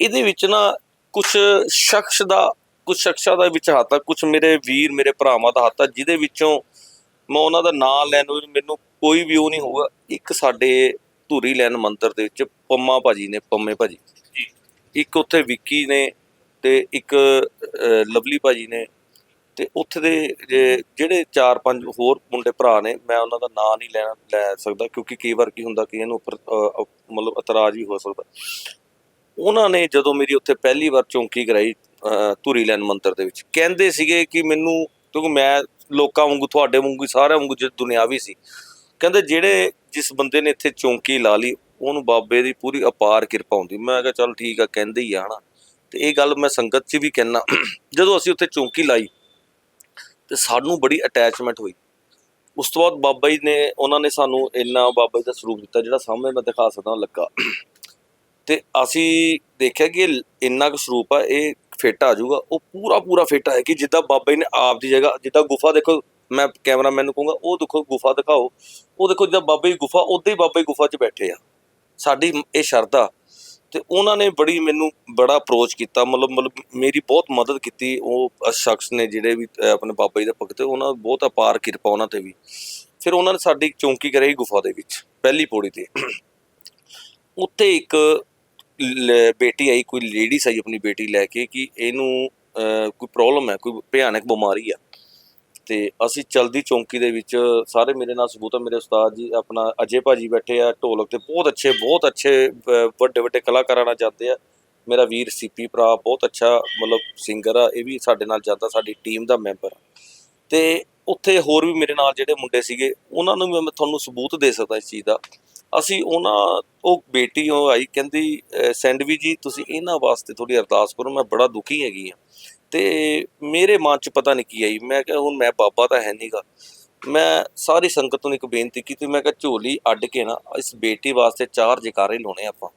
ਇਹਦੇ ਵਿੱਚ ਨਾ ਕੁਝ ਸ਼ਖਸ ਦਾ ਕੁਝ ਸ਼ਖਸਾਂ ਦਾ ਵਿੱਚ ਹੱਥ ਆ ਕੁਝ ਮੇਰੇ ਵੀਰ ਮੇਰੇ ਭਰਾਵਾਂ ਦਾ ਹੱਥ ਆ ਜਿਹਦੇ ਵਿੱਚੋਂ ਮੈਂ ਉਹਨਾਂ ਦਾ ਨਾਮ ਲੈਣ ਨੂੰ ਮੈਨੂੰ ਕੋਈ ਵੀ ਉਹ ਨਹੀਂ ਹੋਊਗਾ। ਇੱਕ ਸਾਡੇ ਧੂਰੀ ਲੈਣ ਮੰਦਰ ਦੇ ਵਿੱਚ ਪੰਮਾ ਭਾਜੀ ਨੇ ਪੰਮੇ ਭਾਜੀ। ਇੱਕ ਉੱਥੇ ਵਿੱਕੀ ਨੇ ਤੇ ਇੱਕ ਲਵਲੀ ਭਾਜੀ ਨੇ ਤੇ ਉੱਥੇ ਦੇ ਜਿਹੜੇ ਚਾਰ ਪੰਜ ਹੋਰ ਮੁੰਡੇ ਭਰਾ ਨੇ ਮੈਂ ਉਹਨਾਂ ਦਾ ਨਾਂ ਨਹੀਂ ਲੈਣਾ ਲੈ ਸਕਦਾ ਕਿਉਂਕਿ ਕਈ ਵਾਰ ਕੀ ਹੁੰਦਾ ਕਿ ਇਹਨੂੰ ਉੱਪਰ ਮਤਲਬ ਇਤਰਾਜ਼ ਵੀ ਹੋ ਸਕਦਾ। ਉਹਨਾਂ ਨੇ ਜਦੋਂ ਮੇਰੀ ਉੱਥੇ ਪਹਿਲੀ ਵਾਰ ਚੌਂਕੀ ਕਰਾਈ ਧੂਰੀ ਲੈਣ ਮੰਦਰ ਦੇ ਵਿੱਚ, ਕਹਿੰਦੇ ਸੀਗੇ ਕਿ ਮੈਨੂੰ, ਕਿਉਂਕਿ ਮੈਂ ਲੋਕਾਂ ਵਾਂਗੂ, ਤੁਹਾਡੇ ਵਾਂਗੂ ਸਾਰਿਆਂ ਵਾਂਗੂ ਜੇ, ਦੁਨਿਆਵੀ ਸੀ। ਕਹਿੰਦੇ ਜਿਹੜੇ ਜਿਸ ਬੰਦੇ ਨੇ ਇੱਥੇ ਚੌਂਕੀ ਲਾ ਲਈ, ਉਹਨੂੰ ਬਾਬੇ ਦੀ ਪੂਰੀ ਅਪਾਰ ਕਿਰਪਾ ਹੁੰਦੀ। ਮੈਂ ਕਿਹਾ, ਚੱਲ ਠੀਕ ਆ, ਕਹਿੰਦੇ ਹੀ ਆ, ਹਨਾ। ਤੇ ਇਹ ਗੱਲ ਮੈਂ ਸੰਗਤ 'ਚ ਵੀ ਕਹਿਣਾ ਜਦੋਂ ਅਸੀਂ ਉੱਥੇ ਚੌਂਕੀ ਲਾਈ, ਤੇ ਸਾਨੂੰ ਬੜੀ ਅਟੈਚਮੈਂਟ ਹੋਈ। ਉਸ ਤੋਂ ਬਾਅਦ ਬਾਬਾ ਜੀ ਨੇ, ਉਹਨਾਂ ਨੇ ਸਾਨੂੰ ਇੰਨਾ ਬਾਬਾ ਜੀ ਦਾ ਸਰੂਪ ਦਿੱਤਾ, ਜਿਹੜਾ ਸਾਹਮਣੇ ਮੈਂ ਦਿਖਾ ਸਕਦਾ ਲੱਗਾ। ਤੇ ਅਸੀਂ ਦੇਖਿਆ ਕਿ ਇਹ ਇੰਨਾ ਕੁ ਸਰੂਪ ਆ, ਇਹ ਫਿੱਟ ਆ ਜਾਊਗਾ। ਉਹ ਪੂਰਾ ਪੂਰਾ ਫਿੱਟ ਹੈ ਕਿ ਜਿੱਦਾਂ ਬਾਬਾ ਜੀ ਨੇ ਆਪ ਦੀ ਜਗ੍ਹਾ, ਜਿੱਦਾਂ ਗੁਫਾ ਦੇਖੋ, ਮੈਂ ਕੈਮਰਾਮੈਨ ਨੂੰ ਕਹੂੰਗਾ, ਉਹ ਦੇਖੋ ਗੁਫਾ ਦਿਖਾਓ। ਉਹ ਦੇਖੋ ਜਿੱਦਾਂ ਬਾਬਾ ਜੀ ਗੁਫਾ ਉਦਾਂ ਹੀ ਬਾਬਾ ਜੀ ਗੁਫਾ 'ਚ ਬੈਠੇ ਆ। ਸਾਡੀ ਇਹ ਸ਼ਰਧਾ। ਤੇ ਉਹਨਾਂ ਨੇ ਬੜੀ ਮੈਨੂੰ ਬੜਾ ਅਪਰੋਚ ਕੀਤਾ। ਮਤਲਬ ਮਤਲਬ ਮੇਰੀ ਬਹੁਤ ਮਦਦ ਕੀਤੀ। ਉਹ ਸ਼ਖਸ ਨੇ ਜਿਹੜੇ ਵੀ ਆਪਣੇ ਬਾਬਾ ਜੀ ਦੇ ਭਗਤ, ਉਹਨਾਂ ਬਹੁਤ ਅਪਾਰ ਕਿਰਪਾ ਉਹਨਾਂ ਤੇ ਵੀ। ਫਿਰ ਉਹਨਾਂ ਨੇ ਸਾਡੀ ਚੌਂਕੀ ਕਰਾਈ ਗੁਫਾ ਦੇ ਵਿੱਚ, ਪਹਿਲੀ ਪੌੜੀ ਤੇ। ਉੱਥੇ ਇੱਕ ਬੇਟੀ ਆਈ, ਕੋਈ ਲੇਡੀਸ ਆਈ ਆਪਣੀ ਬੇਟੀ ਲੈ ਕੇ ਕਿ ਇਹਨੂੰ ਕੋਈ ਪ੍ਰੋਬਲਮ ਹੈ, ਕੋਈ ਭਿਆਨਕ ਬਿਮਾਰੀ ਆ। ਤੇ ਅਸੀਂ ਚਲਦੀ ਚੌਂਕੀ ਦੇ ਵਿੱਚ ਸਾਰੇ ਮੇਰੇ ਨਾਲ ਸਬੂਤ ਆ, ਮੇਰੇ ਉਸਤਾਦ ਜੀ ਆਪਣਾ ਅਜੇ ਭਾਜੀ ਬੈਠੇ ਆ, ਢੋਲਕ ਤੇ ਬਹੁਤ ਅੱਛੇ ਬਹੁਤ ਅੱਛੇ ਵੱਡੇ ਵੱਡੇ ਕਲਾਕਾਰਾਂ ਨਾਲ ਜਾਂਦੇ ਆ। ਮੇਰਾ ਵੀਰ ਸੀਪੀ ਭਰਾ ਬਹੁਤ ਅੱਛਾ, ਮਤਲਬ ਸਿੰਗਰ ਆ, ਇਹ ਵੀ ਸਾਡੇ ਨਾਲ ਜਾਂਦਾ, ਸਾਡੀ ਟੀਮ ਦਾ ਮੈਂਬਰ ਆ। ਤੇ ਉੱਥੇ ਹੋਰ ਵੀ ਮੇਰੇ ਨਾਲ ਜਿਹੜੇ ਮੁੰਡੇ ਸੀਗੇ, ਉਹਨਾਂ ਨੂੰ ਵੀ ਮੈਂ ਤੁਹਾਨੂੰ ਸਬੂਤ ਦੇ ਸਕਦਾ ਇਸ ਚੀਜ਼ ਦਾ ਅਸੀਂ ਉਹਨਾਂ, ਉਹ ਬੇਟੀ ਉਹ ਆਈ, ਕਹਿੰਦੀ ਸੈਂਡਵੀ ਜੀ, ਤੁਸੀਂ ਇਹਨਾਂ ਵਾਸਤੇ ਥੋੜੀ ਅਰਦਾਸ ਕਰੋ, ਮੈਂ ਬੜਾ ਦੁਖੀ ਹੈਗੀ ਆ ਤੇ ਮੇਰੇ ਮਨ ਚ ਪਤਾ ਨਹੀਂ ਕੀ ਆਈ। ਮੈਂ ਕਿਹਾ, ਹੁਣ ਮੈਂ ਬਾਬਾ ਤਾਂ ਹੈ ਨਹੀਂਗਾ ਮੈਂ ਸਾਰੀ ਸੰਗਤ ਨੂੰ ਇੱਕ ਬੇਨਤੀ ਕੀਤੀ, ਮੈਂ ਕਿਹਾ, ਝੋਲੀ ਅੱਡ ਕੇ ਨਾ, ਇਸ ਬੇਟੀ ਵਾਸਤੇ ਚਾਰ ਜਕਾਰੇ ਲਾਉਣੇ ਆਪਾਂ।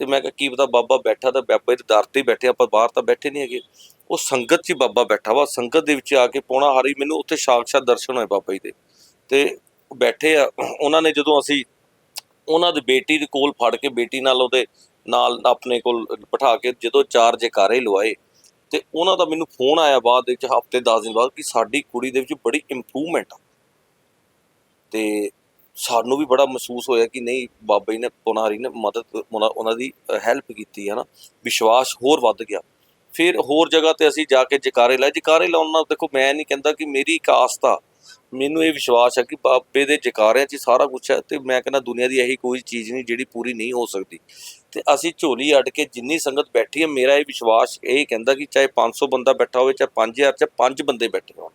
ਤੇ ਮੈਂ ਕਿਹਾ, ਕੀ ਪਤਾ, ਬਾਬਾ ਬੈਠਾ ਤਾਂ ਬਾਬੇ ਦੇ ਦਰ ਤੇ ਬੈਠੇ, ਆਪਾਂ ਬਾਹਰ ਤਾਂ ਬੈਠੇ ਨਹੀਂ ਹੈਗੇ। ਉਹ ਸੰਗਤ 'ਚ ਹੀ ਬਾਬਾ ਬੈਠਾ ਵਾ। ਸੰਗਤ ਦੇ ਵਿੱਚ ਆ ਕੇ ਪੌਣਾ ਹਾਰੀ, ਮੈਨੂੰ ਉੱਥੇ ਸਾਕਸ਼ਾਤ ਦਰਸ਼ਨ ਹੋਏ ਬਾਬਾ ਜੀ ਦੇ। ਤੇ ਬੈਠੇ ਆ, ਉਹਨਾਂ ਨੇ ਜਦੋਂ ਅਸੀਂ ਉਹਨਾਂ ਦੀ ਬੇਟੀ ਦੇ ਕੋਲ ਫੜ ਕੇ ਬੇਟੀ ਨਾਲ ਉਹਦੇ ਨਾਲ ਆਪਣੇ ਕੋਲ ਬਿਠਾ ਕੇ ਜਦੋਂ ਚਾਰ ਜੈਕਾਰੇ ਲਵਾਏ ਤੇ ਉਹਨਾਂ ਦਾ ਮੈਨੂੰ ਫੋਨ ਆਇਆ ਬਾਅਦ ਵਿੱਚ ਹਫ਼ਤੇ 10 ਦਿਨ ਬਾਅਦ ਕਿ ਸਾਡੀ ਕੁੜੀ ਦੇ ਵਿੱਚ ਬੜੀ ਇੰਪਰੂਵਮੈਂਟ ਆ। ਤੇ ਸਾਨੂੰ ਵੀ ਬੜਾ ਮਹਿਸੂਸ ਹੋਇਆ ਕਿ ਨਹੀਂ, ਬਾਬਾ ਜੀ ਨੇ, ਪੁਨਾਰੀ ਨੇ ਮਦਦ, ਉਹਨਾਂ ਦੀ ਹੈਲਪ ਕੀਤੀ ਹੈ ਨਾ, ਵਿਸ਼ਵਾਸ ਹੋਰ ਵੱਧ ਗਿਆ। ਫਿਰ ਹੋਰ ਜਗ੍ਹਾ ਤੇ ਅਸੀਂ ਜਾ ਕੇ ਜਕਾਰੇ ਲਾਏ। ਜਕਾਰੇ ਲਾਉਣ ਨਾਲ ਦੇਖੋ ਮੈਂ ਨਹੀਂ ਕਹਿੰਦਾ ਕਿ ਮੇਰੀ ਇੱਕ ਆਸਥਾ ਮੈਨੂੰ ਇਹ ਵਿਸ਼ਵਾਸ ਹੈ ਕਿ ਬਾਬੇ ਦੇ ਜਕਾਰਿਆਂ 'ਚ ਸਾਰਾ ਕੁਝ ਹੈ ਤੇ ਮੈਂ ਕਹਿੰਦਾ ਦੁਨੀਆ ਦੀ ਇਹੀ ਕੋਈ ਚੀਜ਼ ਨਹੀਂ ਜਿਹੜੀ ਪੂਰੀ ਨਹੀਂ ਹੋ ਸਕਦੀ। ਤੇ ਅਸੀਂ ਝੋਲੀ ਅੱਡ ਕੇ ਜਿੰਨੀ ਸੰਗਤ ਬੈਠੀ ਹੈ, ਮੇਰਾ ਇਹ ਵਿਸ਼ਵਾਸ ਇਹ ਕਹਿੰਦਾ ਕਿ ਚਾਹੇ 500 ਬੰਦਾ ਬੈਠਾ ਹੋਵੇ, ਚਾਹੇ 5000 ਚਾਹੇ 5 ਬੰਦੇ ਬੈਠੇ ਹੋਣ।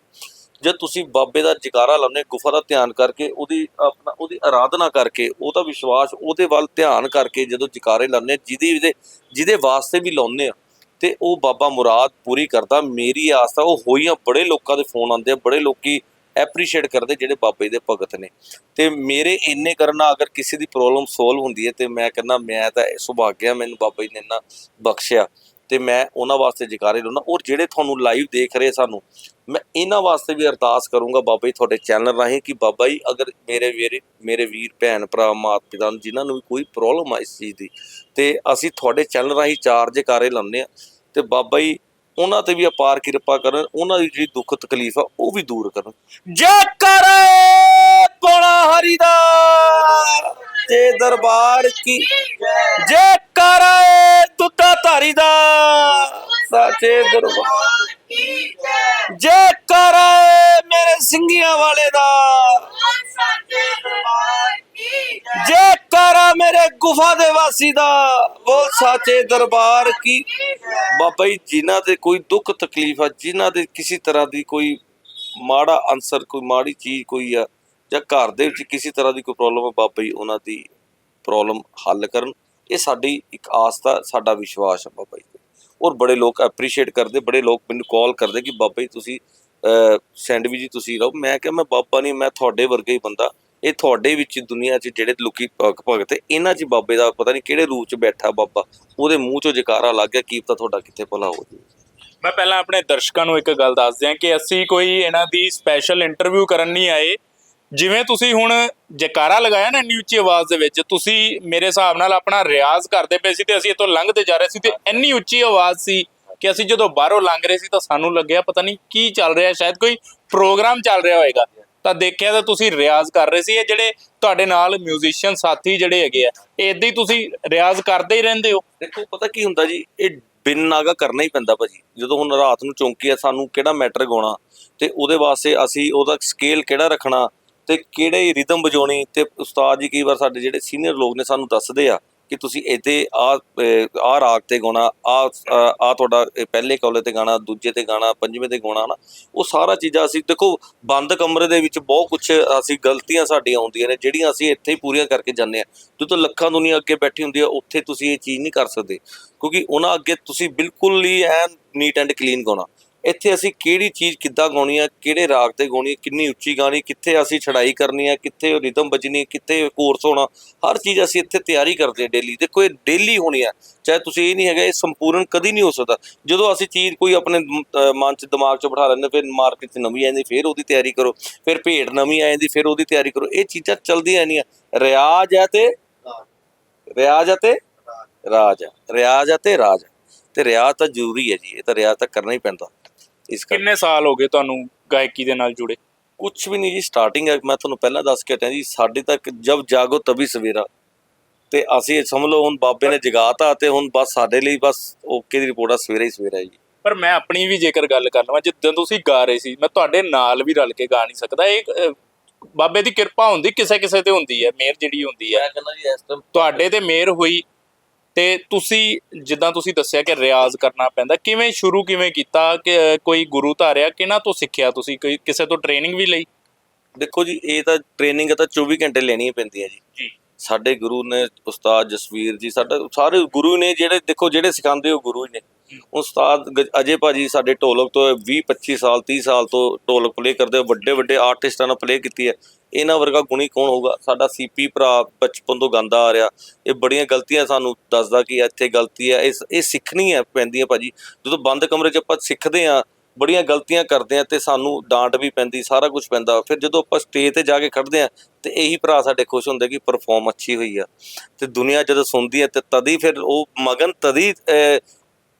ਜਦ ਤੁਸੀਂ ਬਾਬੇ ਦਾ ਜਕਾਰਾ ਲਾਉਂਦੇ, ਗੁਫਾ ਦਾ ਧਿਆਨ ਕਰਕੇ, ਉਹਦੀ ਆਪਣਾ, ਉਹਦੀ ਆਰਾਧਨਾ ਕਰਕੇ, ਉਹਦਾ ਵਿਸ਼ਵਾਸ, ਉਹਦੇ ਵੱਲ ਧਿਆਨ ਕਰਕੇ ਜਦੋਂ ਜਕਾਰੇ ਲਾਉਂਦੇ ਜਿਹਦੀ ਜਿਹਦੇ ਜਿਹਦੇ ਵਾਸਤੇ ਵੀ ਲਾਉਂਦੇ ਆ ਤੇ ਉਹ ਬਾਬਾ ਮੁਰਾਦ ਪੂਰੀ ਕਰਦਾ। ਮੇਰੀ ਆਸਤਾ ਉਹ ਹੋਈਆਂ, ਬੜੇ ਲੋਕਾਂ ਦੇ ਫੋਨ ਆਉਂਦੇ ਆ, ਬੜੇ ਲੋਕੀ ਐਪਰੀਸ਼ੀਏਟ ਕਰਦੇ ਜਿਹੜੇ ਬਾਬੇ ਦੇ ਭਗਤ ਨੇ। ਤੇ ਮੇਰੇ ਇੰਨੇ ਕਰਨਾ ਅਗਰ ਕਿਸੇ ਦੀ ਪ੍ਰੋਬਲਮ ਸੋਲਵ ਹੁੰਦੀ ਹੈ ਤੇ ਮੈਂ ਕਹਿੰਦਾ, ਮੈਂ ਤਾਂ ਸੁਭਾਗਿਆ ਮੈਨੂੰ ਬਾਬਾ ਜੀ ਨੇ ਇੰਨਾ ਬਖਸ਼ਿਆ। ਤੇ ਮੈਂ ਉਹਨਾਂ ਵਾਸਤੇ ਜਕਾਰੇ ਲਾਉਣਾ ਔਰ ਜਿਹੜੇ ਤੁਹਾਨੂੰ ਲਾਈਵ ਦੇਖ ਰਹੇ ਸਾਨੂੰ, ਮੈਂ ਇਹਨਾਂ ਵਾਸਤੇ ਵੀ ਅਰਦਾਸ ਕਰੂੰਗਾ ਬਾਬਾ ਜੀ ਤੁਹਾਡੇ ਚੈਨਲ ਰਾਹੀਂ ਕਿ ਬਾਬਾ ਜੀ ਅਗਰ ਮੇਰੇ ਵੀਰੇ, ਮੇਰੇ ਵੀਰ, ਭੈਣ, ਭਰਾ ਮਾਤਾ ਪਿਤਾ ਨੂੰ ਜਿਨ੍ਹਾਂ ਨੂੰ ਵੀ ਕੋਈ ਪ੍ਰੋਬਲਮ ਆ ਇਸ ਚੀਜ਼ ਦੀ, ਤੇ ਅਸੀਂ ਤੁਹਾਡੇ ਚੈਨਲ ਰਾਹੀਂ ਚਾਰ ਜਕਾਰੇ ਲਾਉਂਦੇ ਆ ਤੇ ਬਾਬਾ ਜੀ ਉਹਨਾਂ ਤੇ ਵੀ ਅਪਾਰ ਕਿਰਪਾ ਕਰਨ, ਉਹਨਾਂ ਦੀ ਜਿਹੜੀ ਦੁੱਖ ਤਕਲੀਫ ਆ, ਉਹ ਵੀ ਦੂਰ ਕਰਨ। ਜੈ ਕਰ! ਬੜਾ ਹਰੀ ਦਾ ਤੇ ਦਰਬਾਰ ਕੀ ਜੈ ਕਰੇ ਦੁੱਤਾ ਧਾਰੀ ਦਾ ਸਾਚੇ ਦਰਬਾਰ ਜੈ ਕਰੇ ਮੇਰੇ ਸਿੰਘੀਆਂ ਵਾਲੇ ਦਾ ਜੈ ਕਰਾ ਮੇਰੇ ਗੁਫਾ ਦੇ ਵਾਸੀ ਦਾ ਬੋਲ ਸਾਚੇ ਦਰਬਾਰ ਕੀ ਬਾਬਾ ਜੀ, ਜਿਨ੍ਹਾਂ ਤੇ ਕੋਈ ਦੁੱਖ ਤਕਲੀਫ ਆ, ਜਿਨ੍ਹਾਂ ਦੇ ਕਿਸੇ ਤਰ੍ਹਾਂ ਦੀ ਕੋਈ ਮਾੜਾ ਅਨਸਰ ਕੋਈ ਮਾੜੀ ਚੀਜ਼ ਕੋਈ ਆ ਜਾਂ ਘਰ ਦੇ ਵਿੱਚ ਕਿਸੇ ਤਰ੍ਹਾਂ ਦੀ ਕੋਈ ਪ੍ਰੋਬਲਮ ਹੈ ਬਾਬਾ ਜੀ ਉਹਨਾਂ ਦੀ ਪ੍ਰੋਬਲਮ ਹੱਲ ਕਰਨ। ਇਹ ਸਾਡੀ ਇੱਕ ਆਸਥਾ ਸਾਡਾ ਵਿਸ਼ਵਾਸ ਹੈ ਬਾਬਾ ਜੀ ਤੇ। ਔਰ ਬੜੇ ਲੋਕ ਐਪਰੀਸ਼ੀਏਟ ਕਰਦੇ ਬੜੇ ਲੋਕ ਮੈਨੂੰ ਕਾਲ ਕਰਦੇ ਕਿ ਬਾਬਾ ਜੀ ਤੁਸੀਂ ਸੈਂਡਵਿਚ ਜੀ ਤੁਸੀਂ ਰਹੋ। ਮੈਂ ਕਿਹਾ ਮੈਂ ਬਾਬਾ ਨਹੀਂ ਮੈਂ ਤੁਹਾਡੇ ਵਰਗਾ ਹੀ ਬੰਦਾ। ਇਹ ਤੁਹਾਡੇ ਵਿੱਚ ਦੁਨੀਆ 'ਚ ਜਿਹੜੇ ਲੋਕੀ ਭਗ- ਭਗਤ ਹੈ, ਇਹਨਾਂ 'ਚ ਬਾਬੇ ਦਾ ਪਤਾ ਨਹੀਂ ਕਿਹੜੇ ਰੂਪ 'ਚ ਬੈਠਾ ਬਾਬਾ। ਉਹਦੇ ਮੂੰਹ 'ਚੋਂ ਜਕਾਰਾ ਲੱਗ ਗਿਆ ਕੀ ਪਤਾ ਤੁਹਾਡਾ ਕਿੱਥੇ ਭਲਾ ਹੋ ਜਾਵੇ। ਮੈਂ ਪਹਿਲਾਂ ਆਪਣੇ ਦਰਸ਼ਕਾਂ ਨੂੰ ਇੱਕ ਗੱਲ ਦੱਸ ਦਿਆਂ ਕਿ ਅਸੀਂ ਕੋਈ ਇਹਨਾਂ ਦੀ ਸਪੈਸ਼ਲ ਇੰਟਰਵਿਊ ਕਰਨ ਨਹੀਂ ਆਏ। ਜਿਵੇਂ ਤੁਸੀਂ ਹੁਣ ਜੈਕਾਰਾ ਲਗਾਇਆ ਨਾ ਇੰਨੀ ਉੱਚੀ ਆਵਾਜ਼ ਦੇ ਵਿੱਚ, ਤੁਸੀਂ ਮੇਰੇ ਹਿਸਾਬ ਨਾਲ ਆਪਣਾ ਰਿਆਜ਼ ਕਰਦੇ ਪਏ ਸੀ ਤੇ ਅਸੀਂ ਇੱਥੋਂ ਲੰਘਦੇ ਜਾ ਰਹੇ ਸੀ ਤੇ ਇੰਨੀ ਉੱਚੀ ਆਵਾਜ਼ ਸੀ ਕਿ ਅਸੀਂ ਜਦੋਂ ਬਾਹਰੋਂ ਲੰਘ ਰਹੇ ਸੀ ਤਾਂ ਸਾਨੂੰ ਲੱਗਿਆ ਪਤਾ ਨਹੀਂ ਕੀ ਚੱਲ ਰਿਹਾ, ਸ਼ਾਇਦ ਕੋਈ ਪ੍ਰੋਗਰਾਮ ਚੱਲ ਰਿਹਾ ਹੋਵੇਗਾ ਤਾਂ ਦੇਖਿਆ ਤਾਂ ਤੁਸੀਂ ਰਿਆਜ਼ ਕਰ ਰਹੇ ਸੀ, ਇਹ ਜਿਹੜੇ ਤੁਹਾਡੇ ਨਾਲ ਮਿਊਜ਼ੀਸ਼ੀਅਨ ਸਾਥੀ ਜਿਹੜੇ ਹੈਗੇ ਆ ਇਹ ਇਦਾਂ ਹੀ ਤੁਸੀਂ ਰਿਆਜ਼ ਕਰਦੇ ਹੀ ਰਹਿੰਦੇ ਹੋ। ਦੇਖੋ, ਪਤਾ ਕੀ ਹੁੰਦਾ ਜੀ, ਇਹ ਬਿਨ ਨਾਗਾ ਕਰਨਾ ਹੀ ਪੈਂਦਾ ਭਾਜੀ। ਜਦੋਂ ਹੁਣ ਰਾਤ ਨੂੰ ਚੌਂਕੀ ਆ, ਸਾਨੂੰ ਕਿਹੜਾ ਮੈਟਰ ਗਾਉਣਾ? ਤੇ ਉਹਦੇ ਵਾਸਤੇ ਅਸੀਂ ਉਹਦਾ ਸਕੇਲ ਕਿਹੜਾ ਰੱਖਣਾ? ਤੇ ਕਿਹੜੇ ਰਿਦਮ ਵਜਾਉਣੀ ਤੇ ਉਸਤਾਦ ਜੀ ਕਈ ਵਾਰ ਸਾਡੇ ਜਿਹੜੇ ਸੀਨੀਅਰ ਲੋਕ ਨੇ ਸਾਨੂੰ ਦੱਸਦੇ ਆ ਕਿ ਤੁਸੀਂ ਇਹਦੇ ਆ ਆ ਰਾਗ ਤੇ ਗਾਉਣਾ, ਆ ਆ ਤੁਹਾਡਾ ਪਹਿਲੇ ਕੌਲੇ ਤੇ ਗਾਣਾ, ਦੂਜੇ ਤੇ ਗਾਣਾ, ਪੰਜਵੇਂ ਤੇ ਗਾਉਣਾ ਨਾ ਉਹ ਸਾਰਾ ਚੀਜ਼ਾਂ ਅਸੀਂ, ਦੇਖੋ, ਬੰਦ ਕਮਰੇ ਦੇ ਵਿੱਚ ਬਹੁਤ ਕੁਝ ਅਸੀਂ ਗਲਤੀਆਂ ਸਾਡੀਆਂ ਹੁੰਦੀਆਂ ਨੇ, ਜਿਹੜੀਆਂ ਅਸੀਂ ਇੱਥੇ ਹੀ ਪੂਰੀਆਂ ਕਰਕੇ ਜਾਂਦੇ ਆ। ਜਦੋਂ ਲੱਖਾਂ ਦੁਨੀਆ ਅੱਗੇ ਬੈਠੀ ਹੁੰਦੀ ਆ, ਉੱਥੇ ਤੁਸੀਂ ਇਹ ਚੀਜ਼ ਨਹੀਂ ਕਰ ਸਕਦੇ। ਕਿਉਂਕਿ ਉਹਨਾਂ ਅੱਗੇ ਤੁਸੀਂ ਬਿਲਕੁਲ ਹੀ ਐਨ ਨੀਟ ਐਂਡ ਕਲੀਨ ਗਾਉਣਾ। ਇੱਥੇ ਅਸੀਂ ਕਿਹੜੀ ਚੀਜ਼ ਕਿੱਦਾਂ ਗਾਉਣੀ ਹੈ ਕਿਹੜੇ ਰਾਗ ਤੇ ਗਾਉਣੀ ਹੈ ਕਿੰਨੀ ਉੱਚੀ ਗਾਣੀ, ਕਿੱਥੇ ਅਸੀਂ ਛੜਾਈ ਕਰਨੀ ਹੈ ਕਿੱਥੇ ਰਿਦਮ ਵੱਜਣੀ ਕਿੱਥੇ ਕੋਰਸ ਹੋਣਾ, ਹਰ ਚੀਜ਼ ਅਸੀਂ ਇੱਥੇ ਤਿਆਰੀ ਕਰਦੇ ਆ ਡੇਲੀ ਦੇਖੋ ਇਹ ਡੇਲੀ ਹੋਣੀ ਹੈ ਚਾਹੇ ਤੁਸੀਂ ਇਹ ਨਹੀਂ ਹੈਗਾ, ਇਹ ਸੰਪੂਰਨ ਕਦੀ ਨਹੀਂ ਹੋ ਸਕਦਾ। ਜਦੋਂ ਅਸੀਂ ਚੀਜ਼ ਕੋਈ ਆਪਣੇ ਮਨ ਚ, ਦਿਮਾਗ ਚ ਬਿਠਾ ਲੈਂਦੇ ਫਿਰ ਮਾਰਕੀਟ ਚ ਨਵੀਂ ਆ ਜਾਂਦੀ, ਫਿਰ ਉਹਦੀ ਤਿਆਰੀ ਕਰੋ, ਫਿਰ ਭੇਡ ਨਵੀਂ ਆ ਜਾਂਦੀ, ਫਿਰ ਉਹਦੀ ਤਿਆਰੀ ਕਰੋ। ਇਹ ਚੀਜ਼ਾਂ ਚੱਲਦੀਆਂ ਨਹੀਂ ਆ। ਰਿਆਜ਼ ਹੈ ਤੇ ਰਿਆਜ਼ ਹੈ ਅਤੇ ਰਾਜ ਹੈ ਰਿਆਜ਼ ਆ ਤੇ ਰਾਜ ਆ। ਤੇ ਰਿਆਜ਼ ਤਾਂ ਜ਼ਰੂਰੀ ਹੈ ਜੀ, ਇਹ ਤਾਂ ਰਿਆਜ਼ ਤਾਂ ਕਰਨਾ ਹੀ ਪੈਂਦਾ। ਇਸ ਕਰਕੇ। ਕਿੰਨੇ ਸਾਲ ਹੋ ਗਏ ਤੁਹਾਨੂੰ ਗਾਇਕੀ ਦੇ ਨਾਲ ਜੁੜੇ? ਕੁਝ ਵੀ ਨਹੀਂ ਜੀ ਸਟਾਰਟਿੰਗ ਹੈ ਮੈਂ ਤੁਹਾਨੂੰ ਪਹਿਲਾਂ ਦੱਸ ਕੇ ਹਟਿਆ ਜੀ ਸਾਡੇ ਤੱਕ ਜਬ ਜਾਗੋ ਤभी ਸਵੇਰਾ। ਤੇ ਅਸੀਂ ਸਮਝ ਲਓ ਹੁਣ ਬਾਬੇ ਨੇ ਜਗਾਤਾ ਤੇ ਹੁਣ ਬਸ ਸਾਡੇ ਲਈ ਬਸ ਓਕੇ ਦੀ ਰਿਪੋਰਟ ਆ ਸਵੇਰੇ ਹੀ ਸਵੇਰਾ ਜੀ। ਪਰ ਮੈਂ ਆਪਣੀ ਵੀ ਜੇਕਰ ਗੱਲ ਕਰ ਲਵਾਂ ਜਦੋਂ ਤੁਸੀਂ ਗਾ ਰਹੇ ਸੀ ਮੈਂ ਤੁਹਾਡੇ ਨਾਲ ਵੀ ਰਲ ਕੇ ਗਾ ਨਹੀਂ ਸਕਦਾ। ਇਹ ਅਹ, ਬਾਬੇ ਦੀ ਕਿਰਪਾ ਹੁੰਦੀ ਕਿਸੇ ਕਿਸੇ ਤੇ ਹੁੰਦੀ ਹੈ ਮਿਹਰ ਜਿਹੜੀ ਹੁੰਦੀ ਹੈ। ਮੈਂ ਕਹਿੰਦਾ ਜੀ ਇਸ ਟਾਈਮ ਤੁਹਾਡੇ ਤੇ ਮਿਹਰ ਹੋਈ ਤੇ ਤੁਸੀਂ ਜਿੱਦਾਂ ਤੁਸੀਂ ਦੱਸਿਆ ਕਿ ਰਿਆਜ਼ ਕਰਨਾ ਪੈਂਦਾ ਕਿਵੇਂ ਸ਼ੁਰੂ ਕਿਵੇਂ ਕੀਤਾ ਕਿ ਕੋਈ ਗੁਰੂ ਧਾਰਿਆ ਕਿਹਨਾਂ ਤੋਂ ਸਿੱਖਿਆ ਤੁਸੀਂ ਕੋਈ ਕਿਸੇ ਤੋਂ ਟ੍ਰੇਨਿੰਗ ਵੀ ਲਈ? ਦੇਖੋ ਜੀ ਇਹ ਤਾਂ ਟ੍ਰੇਨਿੰਗ ਤਾਂ 24 ਘੰਟੇ ਲੈਣੀ ਪੈਂਦੀ ਹੈ ਜੀ। ਜੀ। ਸਾਡੇ ਗੁਰੂ ਨੇ ਉਸਤਾਦ ਜਸਵੀਰ ਜੀ ਸਾਡੇ ਸਾਰੇ ਗੁਰੂ ਨੇ ਜਿਹੜੇ ਦੇਖੋ ਜਿਹੜੇ ਸਿਖਾਉਂਦੇ ਉਹ ਗੁਰੂ ਹੀ ਨੇ। ਉਸਤਾਦ ਅਜੇ ਭਾਜੀ ਸਾਡੇ ਢੋਲਕ ਤੋਂ 20 25 ਸਾਲ 30 ਸਾਲ ਤੋਂ ਢੋਲਕ ਪਲੇ ਕਰਦੇ ਵੱਡੇ ਵੱਡੇ ਆਰਟਿਸਟਾਂ ਨਾਲ ਪਲੇ ਕੀਤੀ ਹੈ। ਇਹਨਾਂ ਵਰਗਾ ਗੁਣੀ ਕੌਣ ਹੋਊਗਾ? ਸਾਡਾ ਸੀਪੀ ਭਰਾ ਬਚਪਨ ਤੋਂ ਗਾਉਂਦਾ ਆ ਰਿਹਾ। ਇਹ ਬੜੀਆਂ ਗਲਤੀਆਂ ਸਾਨੂੰ ਦੱਸਦਾ ਕਿ ਇੱਥੇ ਗਲਤੀ ਹੈ। ਇਸ ਇਹ ਸਿੱਖਣੀ ਹੈ ਪੈਂਦੀ ਹੈ ਭਾਜੀ। ਜਦੋਂ ਬੰਦ ਕਮਰੇ 'ਚ ਆਪਾਂ ਸਿੱਖਦੇ ਆ ਬੜੀਆਂ ਗਲਤੀਆਂ ਕਰਦੇ ਆ ਤੇ ਸਾਨੂੰ ਡਾਂਟ ਵੀ ਪੈਂਦੀ, ਸਾਰਾ ਕੁਝ ਪੈਂਦਾ। ਫਿਰ ਜਦੋਂ ਆਪਾਂ ਸਟੇਜ ਤੇ ਜਾ ਕੇ ਖੜਦੇ ਆ ਤੇ ਇਹੀ ਭਰਾ ਸਾਡੇ ਖੁਸ਼ ਹੁੰਦੇ ਕਿ ਪਰਫਾਰਮ ਅੱਛੀ ਹੋਈ ਆ। ਤੇ ਦੁਨੀਆ ਜਦੋਂ ਸੁਣਦੀ ਹੈ ਤੇ ਤਦੀ ਫਿਰ ਉਹ ਮਗਨ ਤਦੀ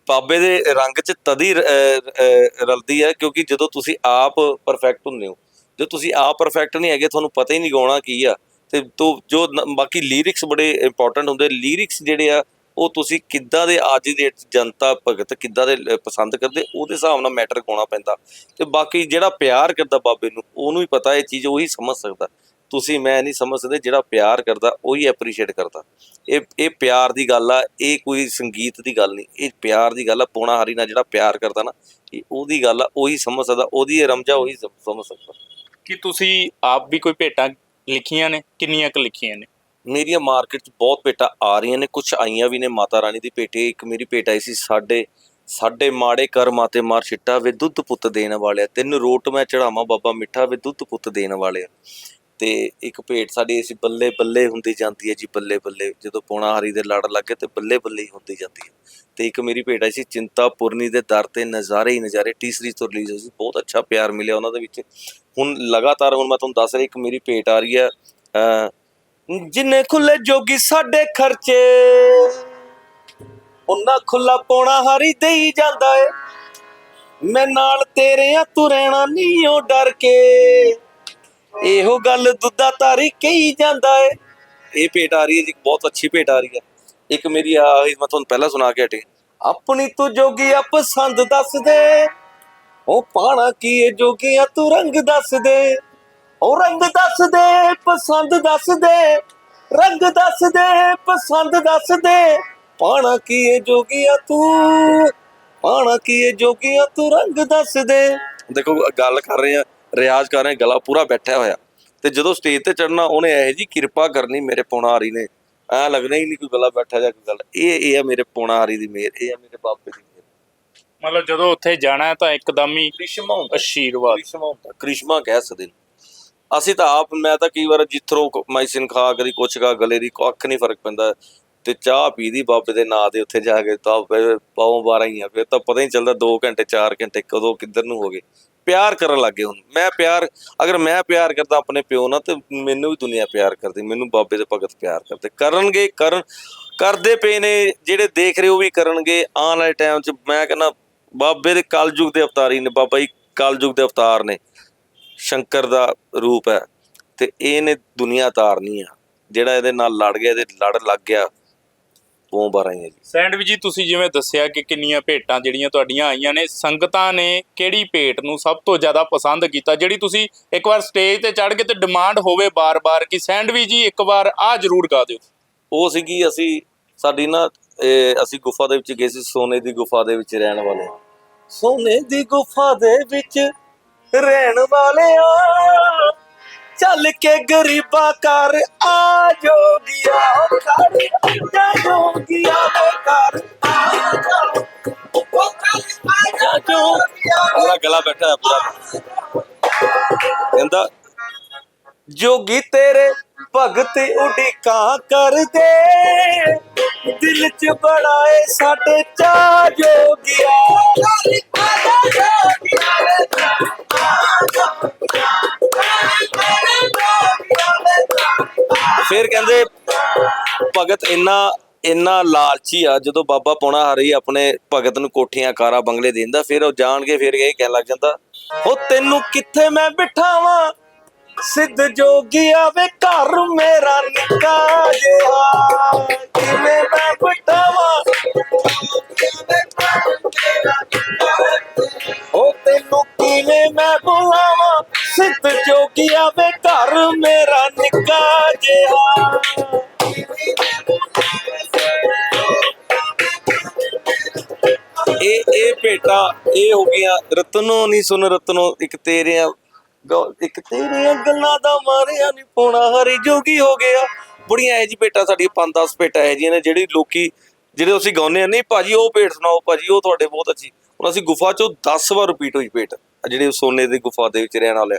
ਬਾਬੇ ਦੇ ਰੰਗ 'ਚ ਤਦੀ ਰਲਦੀ ਹੈ ਕਿਉਂਕਿ ਜਦੋਂ ਤੁਸੀਂ ਆਪ ਪਰਫੈਕਟ ਹੁੰਦੇ ਹੋ। ਜੇ ਤੁਸੀਂ ਆਪ ਪਰਫੈਕਟ ਨਹੀਂ ਹੈਗੇ, ਤੁਹਾਨੂੰ ਪਤਾ ਹੀ ਨਹੀਂ ਗਾਉਣਾ ਕੀ ਆ। ਤੇ ਤੋ ਜੋ ਬਾਕੀ ਲਿਰਿਕਸ ਬੜੇ ਇੰਪੋਰਟੈਂਟ ਹੁੰਦੇ। ਲਿਰਿਕਸ ਜਿਹੜੇ ਆ, ਉਹ ਤੁਸੀਂ ਕਿੱਦਾਂ ਦੇ ਅੱਜ ਦੀ ਡੇਟ 'ਚ ਜਨਤਾ, ਭਗਤ ਕਿੱਦਾਂ ਦੇ ਪਸੰਦ ਕਰਦੇ, ਉਹਦੇ ਹਿਸਾਬ ਨਾਲ ਮੈਟਰ ਗਾਉਣਾ ਪੈਂਦਾ। ਤੇ ਬਾਕੀ ਜਿਹੜਾ ਪਿਆਰ ਕਰਦਾ ਬਾਬੇ ਨੂੰ, ਉਹਨੂੰ ਹੀ ਪਤਾ, ਇਹ ਚੀਜ਼ ਉਹੀ ਸਮਝ ਸਕਦਾ। ਤੁਸੀਂ, ਮੈਂ ਨਹੀਂ ਸਮਝ ਸਕਦੇ, ਜਿਹੜਾ ਪਿਆਰ ਕਰਦਾ, ਉਹੀ ਐਪਰੀਸ਼ੀਏਟ ਕਰਦਾ। ਇਹ ਇਹ ਪਿਆਰ ਦੀ ਗੱਲ ਆ, ਇਹ ਕੋਈ ਸੰਗੀਤ ਦੀ ਗੱਲ ਨਹੀਂ। ਇਹ ਪਿਆਰ ਦੀ ਗੱਲ ਆ, ਪੋਣਾ ਹਰੀ ਨਾਲ ਜਿਹੜਾ ਪਿਆਰ ਕਰਦਾ ਨਾ, ਇਹ ਉਹਦੀ ਗੱਲ ਆ, ਉਹੀ ਸਮਝ ਸਕਦਾ, ਉਹਦੀ ਇਹ ਰਮਜਾ ਉਹੀ ਸਮਝ ਸਕਦਾ। ਕਿ ਤੁਸੀਂ ਆਪ ਵੀ ਕੋਈ ਭੇਟਾਂ ਲਿਖੀਆਂ ਨੇ? ਕਿੰਨੀਆਂ ਕੁ ਲਿਖੀਆਂ ਨੇ? ਮੇਰੀਆਂ ਮਾਰਕੀਟ 'ਚ ਬਹੁਤ ਭੇਟਾਂ ਆ ਰਹੀਆਂ ਨੇ। ਕੁਝ ਆਈਆਂ ਵੀ ਨੇ ਮਾਤਾ ਰਾਣੀ ਦੀ ਭੇਟੇ। ਇੱਕ ਮੇਰੀ ਭੇਟ ਆਈ ਸੀ ਸਾਡੇ ਸਾਡੇ ਮਾੜੇ ਕਰ ਮਾਤੇ ਮਾਰ ਛਿੱਟਾ ਵੇ ਦੁੱਧ ਪੁੱਤ ਦੇਣ ਵਾਲਿਆ। ਤਿੰਨ ਰੋਟ ਮੈਂ ਚੜਾਵਾਂ ਬਾਬਾ ਮਿੱਠਾ ਵੇ ਦੁੱਧ ਪੁੱਤ ਦੇਣ ਵਾਲਿਆ। ਤੇ ਇੱਕ ਭੇਟ ਸਾਡੀ ਅਸੀਂ ਬੱਲੇ ਬੱਲੇ ਹੁੰਦੀ ਜਾਂਦੀ ਹੈ ਜੀ, ਬੱਲੇ ਬੱਲੇ। ਜਦੋਂ ਪੋਣਾ ਹਰੀ ਦੇ ਲੜ ਲੱਗੇ ਤੇ ਬੱਲੇ ਬੱਲੇ ਹੀ ਹੁੰਦੀ ਜਾਂਦੀ ਹੈ। ਤੇ ਇੱਕ ਮੇਰੀ ਭੇਟ ਆਈ ਸੀ ਚਿੰਤਾਪੁਰਨੀ ਦੇ ਦਰ ਤੇ ਨਜ਼ਾਰੇ ਹੀ ਨਜ਼ਾਰੇ। ਟੀਸਰੀ ਤੋਂ ਰਿਲੀਜ਼ ਹੋਈ ਸੀ ਬਹੁਤ ਅੱਛਾ ਪਿਆਰ ਮਿਲਿਆ ਉਹਨਾਂ ਦੇ ਵਿੱਚ। ਹੁਣ ਲਗਾਤਾਰ ਹੁਣ ਮੈਂ ਤੁਹਾਨੂੰ ਦੱਸ ਰਿਹਾ, ਇੱਕ ਮੇਰੀ ਭੇਟ ਆ ਰਹੀ ਹੈ, ਅਹ, ਜਿੰਨੇ ਖੁੱਲੇ ਜੋਗੀ ਸਾਡੇ ਖਰਚੇ। ਉਹਨਾਂ ਖੁੱਲਾ ਪੋਣਾ ਹਾਰੀ ਦੇਈ ਜਾਂਦਾ ਏ। ਮੈਂ ਨਾਲ ਤੇਰੇ ਆ, ਤੂੰ ਰਹਿਣਾ ਨਹੀਂ ਉਹ ਡਰ ਕੇ। ਇਹੋ ਗੱਲ ਦੁੱਧਾ ਧਾਰੀ ਕਹੀ ਜਾਂਦਾ ਏ। ਇਹ ਭੇਟ ਆ ਰਹੀ ਹੈ ਜੀ, ਬਹੁਤ ਅੱਛੀ ਭੇਟ ਆ ਰਹੀ ਹੈ। ਇੱਕ ਮੇਰੀ ਆ ਮੈਂ ਤੁਹਾਨੂੰ ਪਹਿਲਾਂ ਸੁਣਾ ਕੇ ਹਟੇ। ਆਪਣੀ ਤੂੰ ਜੋਗੀ ਪਸੰਦ ਦੱਸ ਦੇ। ਉਹ ਪਾਣਾ ਕੀ ਏ ਜੋਗੀਆ ਤੂੰ ਰੰਗ ਦੱਸ ਦੇ। ਉਹ ਰੰਗ ਦੱਸ ਦੇ, ਪਸੰਦ ਦੱਸ ਦੇ। ਰੰਗ ਦੱਸ ਦੇ, ਪਸੰਦ ਦੱਸ ਦੇ। ਪਾਣਾ ਕੀ ਏ ਜੋਗੀਆ ਤੂੰ? ਪਾਣਾ ਕੀ ਏ ਜੋਗੀਆ ਤੂੰ ਰੰਗ ਦੱਸ ਦੇ। ਦੇਖੋ, ਗੱਲ ਕਰ ਰਹੇ ਆ ਰਿਆਜ਼ ਕਰ ਰਹੇ ਗਲਾ ਪੂਰਾ ਬੈਠਾ ਹੋਇਆ। ਤੇ ਜਦੋਂ ਸਟੇਜ ਤੇ ਚੜਨਾ ਉਹਨੇ ਇਹੋ ਜੀ ਕਿਰਪਾ ਕਰਨੀ ਮੇਰੇ ਪੌਣਾਰੀ ਨੇ। ਐ ਲੱਗਣਾ ਹੀ ਨਹੀਂ ਕੋਈ ਗਲਾ ਬੈਠਾ ਜਾਂ ਕੋਈ ਗੱਲ। ਇਹ ਇਹ ਆ ਮੇਰੇ ਪੌਣਾਰੀ ਦੀ ਮਿਹਰ ਇਹ ਆ ਮੇਰੇ ਬਾਬੇ ਦੀ ਮਿਹਰ। ਮਤਲਬ ਜਦੋਂ ਉੱਥੇ ਜਾਣਾ ਤਾਂ ਇੱਕਦਮ ਹੀ ਕ੍ਰਿਸ਼ਮਾ ਹੁੰਦਾ। ਆਸ਼ੀਰਵਾਦ। ਕ੍ਰਿਸ਼ਮਾ ਹੁੰਦਾ। ਕ੍ਰਿਸ਼ਮਾ ਕਹਿ ਸਕਦੇ ਨੇ। ਅਸੀਂ ਤਾਂ ਆਪ ਮੈਂ ਤਾਂ ਕਈ ਵਾਰ ਜਿੱਥੋਂ ਮੈਸਿਨ ਖਾ ਕਦੀ ਕੁਛ ਖਾ ਗਲੇ ਦੀ ਕੱਖ ਨਹੀਂ ਫ਼ਰਕ ਪੈਂਦਾ। ਤੇ ਚਾਹ ਪੀ ਦੀ ਬਾਬੇ ਦੇ ਨਾਂ ਦੇ ਉੱਥੇ ਜਾ ਕੇ ਤਾਂ ਪਾਉ ਬਾਰਾਂ ਹੀ ਆ। ਫਿਰ ਤਾਂ ਪਤਾ ਹੀ ਚੱਲਦਾ 2 ਘੰਟੇ 4 ਘੰਟੇ ਕਦੋਂ ਕਿੱਧਰ ਨੂੰ ਹੋ ਗਏ। ਪਿਆਰ ਕਰਨ ਲੱਗੇ ਹੁਣ। ਮੈਂ ਪਿਆਰ, ਅਗਰ ਮੈਂ ਪਿਆਰ ਕਰਦਾ ਆਪਣੇ ਪਿਓ ਨਾਲ, ਤੇ ਮੈਨੂੰ ਵੀ ਦੁਨੀਆ ਪਿਆਰ ਕਰਦੀ, ਮੈਨੂੰ ਬਾਬੇ ਦੇ ਭਗਤ ਪਿਆਰ ਕਰਦੇ। ਕਰਨਗੇ, ਕਰਨ, ਕਰਦੇ ਪਏ ਨੇ, ਜਿਹੜੇ ਦੇਖ ਰਹੇ ਉਹ ਵੀ ਕਰਨਗੇ। ਆਉਣ ਵਾਲੇ ਟਾਈਮ 'ਚ ਮੈਂ ਕਹਿੰਦਾ, ਬਾਬੇ ਦੇ ਕਲਯੁਗ ਦੇ ਅਵਤਾਰੀ ਨੇ, ਬਾਬਾ ਜੀ ਕਲਯੁਗ ਦੇ ਅਵਤਾਰ ਨੇ। ਸ਼ੰਕਰ ਦਾ ਰੂਪ ਹੈ, ਤੇ ਇਹਨੇ ਦੁਨੀਆ ਤਾਰਨੀ ਆ। ਜਿਹੜਾ ਇਹਦੇ ਨਾਲ ਲੜ ਗਿਆ, ਇਹਦੇ ਲੜ ਲੱਗ ਗਿਆ। ਉਹ ਬਾਰਾਂ ਹੀ ਹੈ ਜੀ। ਸੈਂਡਵਿਚ ਜੀ ਤੁਸੀਂ ਜਿਵੇਂ ਦੱਸਿਆ ਕਿ ਕਿੰਨੀਆਂ ਭੇਟਾਂ ਜਿਹੜੀਆਂ ਤੁਹਾਡੀਆਂ ਆਈਆਂ ਨੇ ਸੰਗਤਾਂ ਨੇ ਕਿਹੜੀ ਭੇਟ ਨੂੰ ਸਭ ਤੋਂ ਜ਼ਿਆਦਾ ਪਸੰਦ ਕੀਤਾ? ਜਿਹੜੀ ਤੁਸੀਂ ਇੱਕ ਵਾਰ ਸਟੇਜ ਤੇ ਚੜ੍ਹ ਕੇ ਤੇ ਡਿਮਾਂਡ ਹੋਵੇ ਬਾਰ-ਬਾਰ ਕਿ ਸੈਂਡਵਿਚ ਜੀ ਇੱਕ ਵਾਰ ਆ ਜ਼ਰੂਰ ਗਾ ਦਿਓ। ਉਹ ਸੀਗੀ ਅਸੀਂ ਸਾਡੀ ਨਾ ਇਹ ਅਸੀਂ ਗੁਫਾ ਦੇ ਵਿੱਚ ਗਏ ਸੀ ਸੋਨੇ ਦੀ ਗੁਫਾ ਦੇ ਵਿੱਚ ਰਹਿਣ ਵਾਲੇ। ਸੋਨੇ ਦੀ ਗੁਫਾ ਦੇ ਵਿੱਚ ਰਹਿਣ ਵਾਲਿਆ ਚੱਲ ਕੇ ਗਰੀਬਾ ਕਰ ਆ ਜੋਗੀਆ ਉਹ ਕਰ ਆ ਜੋਗੀਆ ਉਹ ਕਰ ਆ ਜੋਗੀਆ ਪੂਰਾ ਗਲਾ ਬੈਠਾ ਹੈ ਪੂਰਾ। ਕਹਿੰਦਾ ਜੋਗੀ ਤੇਰੇ ਭਗਤ ਉਡੀਕਾਂ ਕਰਦੇ ਦਿਲ ਚ ਬੜਾ ਏ ਸਾਡੇ ਚਾ ਜੋਗਿਆ। ਫਿਰ ਕਹਿੰਦੇ ਭਗਤ ਇੰਨਾ ਇੰਨਾ ਲਾਲਚੀ ਆ, ਜਦੋਂ ਬਾਬਾ ਪੌਣਾ ਹਰੀ ਆਪਣੇ ਭਗਤ ਨੂੰ ਕੋਠੀਆਂ, ਕਾਰਾਂ, ਬੰਗਲੇ ਦਿੰਦਾ, ਫਿਰ ਉਹ ਜਾਣ ਫਿਰ ਇਹ ਕਹਿਣ ਲੱਗ ਜਾਂਦਾ ਉਹ ਤੈਨੂੰ ਕਿੱਥੇ ਮੈਂ ਬਿਠਾਵਾਂ? ਸਿੱਧ ਜੋਗੀ ਆਵੇ, ਘਰ ਮੇਰਾ ਨਿੱਕਾ ਜਿਹਾ। ਕਿਵੇਂ ਮੈਂ ਬਿਠਾਵਾਂ? ਉਹ ਤੈਨੂੰ ਕਿਵੇਂ ਮੈਂ ਬੁਲਾਵਾਂ? ਸਿੱਧ ਜੋਗੀ ਆਵੇ ਘਰ ਮੇਰਾ ਨਿੱਕਾ ਜਿਹਾ। ਇਹ ਇਹ ਭੇਟਾ ਇਹ ਹੋ ਗਿਆ। ਰਤਨੋ ਨਹੀਂ ਸੁਣ, ਰਤਨੋ, ਇੱਕ ਤੇਰੀਆਂ ਇੱਕ ਤੇਰੀਆਂ ਗੱਲਾਂ ਦਾ ਮਾਰਿਆ ਨਹੀਂ ਪੋਣਾ। ਹਰੀ ਜੋਗੀ ਹੋ ਗਿਆ। ਬੁੜੀਆਂ ਇਹ ਜੀ ਭੇਟਾ ਸਾਡੀ 5-10 ਭੇਟਾ ਹੈ ਜੀ ਨੇ, ਜਿਹੜੀ ਲੋਕੀ, ਜਿਹੜੇ ਅਸੀਂ ਗਾਉਂਦੇ ਆ ਨਹੀਂ ਭਾਜੀ, ਉਹ ਭੇਟ ਸੁਣਾਓ। ਭਾਜੀ, ਉਹ ਤੁਹਾਡੇ ਬਹੁਤ ਅੱਛੀ ਹੁਣ ਅਸੀਂ ਗੁਫਾ ਚੋਂ 10 ਵਾਰ ਰਿਪੀਟ ਹੋਈ ਭੇਟ ਜਿਹੜੇ ਸੋਨੇ ਦੀ ਗੁਫਾ ਦੇ ਵਿੱਚ ਰਹਿਣ ਵਾਲੇ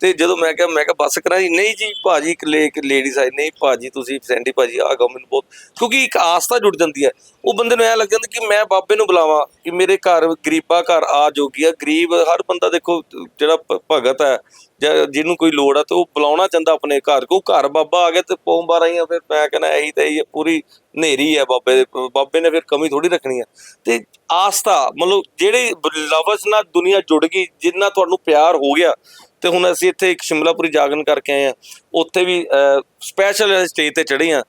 ਤੇ ਜਦੋਂ ਮੈਂ ਕਿਹਾ ਮੈਂ ਕਿਹਾ, ਬੱਸ ਕਰਾਂ ਜੀ ਨਹੀਂ ਜੀ, ਭਾਜੀ, ਇੱਕ ਲੇ, ਇੱਕ ਲੇਡੀਜ਼ ਆਈ ਨਹੀਂ ਭਾਜੀ, ਤੁਸੀਂ ਸੈਂਡੀ ਭਾਜੀ ਆ ਗਾਓ ਮੈਨੂੰ ਬਹੁਤ, ਕਿਉਂਕਿ ਇੱਕ ਆਸਥਾ ਜੁੜ ਜਾਂਦੀ ਹੈ ਉਹ ਬੰਦੇ ਨੂੰ ਐ ਲੱਗ ਜਾਂਦਾ ਕਿ ਮੈਂ ਬਾਬੇ ਨੂੰ ਬੁਲਾਵਾਂ, ਕਿ ਮੇਰੇ ਘਰ ਗਰੀਬਾ ਘਰ ਆ ਜੋਗੀ ਆ। ਗਰੀਬ ਹਰ ਬੰਦਾ ਦੇਖੋ, ਜਿਹੜਾ ਭਗਤ ਹੈ ਜਿਹਨੂੰ ਕੋਈ ਲੋੜ ਆ ਤੇ ਉਹ ਬੁਲਾਉਣਾ ਚਾਹੁੰਦਾ ਆਪਣੇ ਘਰ ਕੋ ਘਰ ਬਾਬਾ ਆ ਗਿਆ ਤੇ ਪੌਂਬਾਰ ਆਈਆਂ ਫਿਰ ਮੈਂ ਕਹਿੰਦਾ ਇਹੀ ਤਾਂ ਇਹੀ ਹੈ, ਪੂਰੀ ਹਨੇਰੀ ਹੈ ਬਾਬੇ ਦੇ ਬਾਬੇ ਨੇ ਫਿਰ ਕਮੀ ਥੋੜੀ ਰੱਖਣੀ ਹੈ ਤੇ ਆਸਥਾ ਮਤਲਬ ਜਿਹੜੇ ਲਫ਼ਜ਼ ਨਾਲ ਦੁਨੀਆ ਜੁੜ ਗਈ ਜਿੰਨਾ ਤੁਹਾਨੂੰ ਪਿਆਰ ਹੋ ਗਿਆ ਤੇ ਹੁਣ ਅਸੀਂ ਇੱਥੇ ਇੱਕ ਸ਼ਿਮਲਾਪੁਰੀ ਜਾਗਰਨ ਕਰਕੇ ਆਏ ਆ ਉੱਥੇ ਵੀ ਸਪੈਸ਼ਲ ਸਟੇਜ ਤੇ ਚੜੇ ਆ।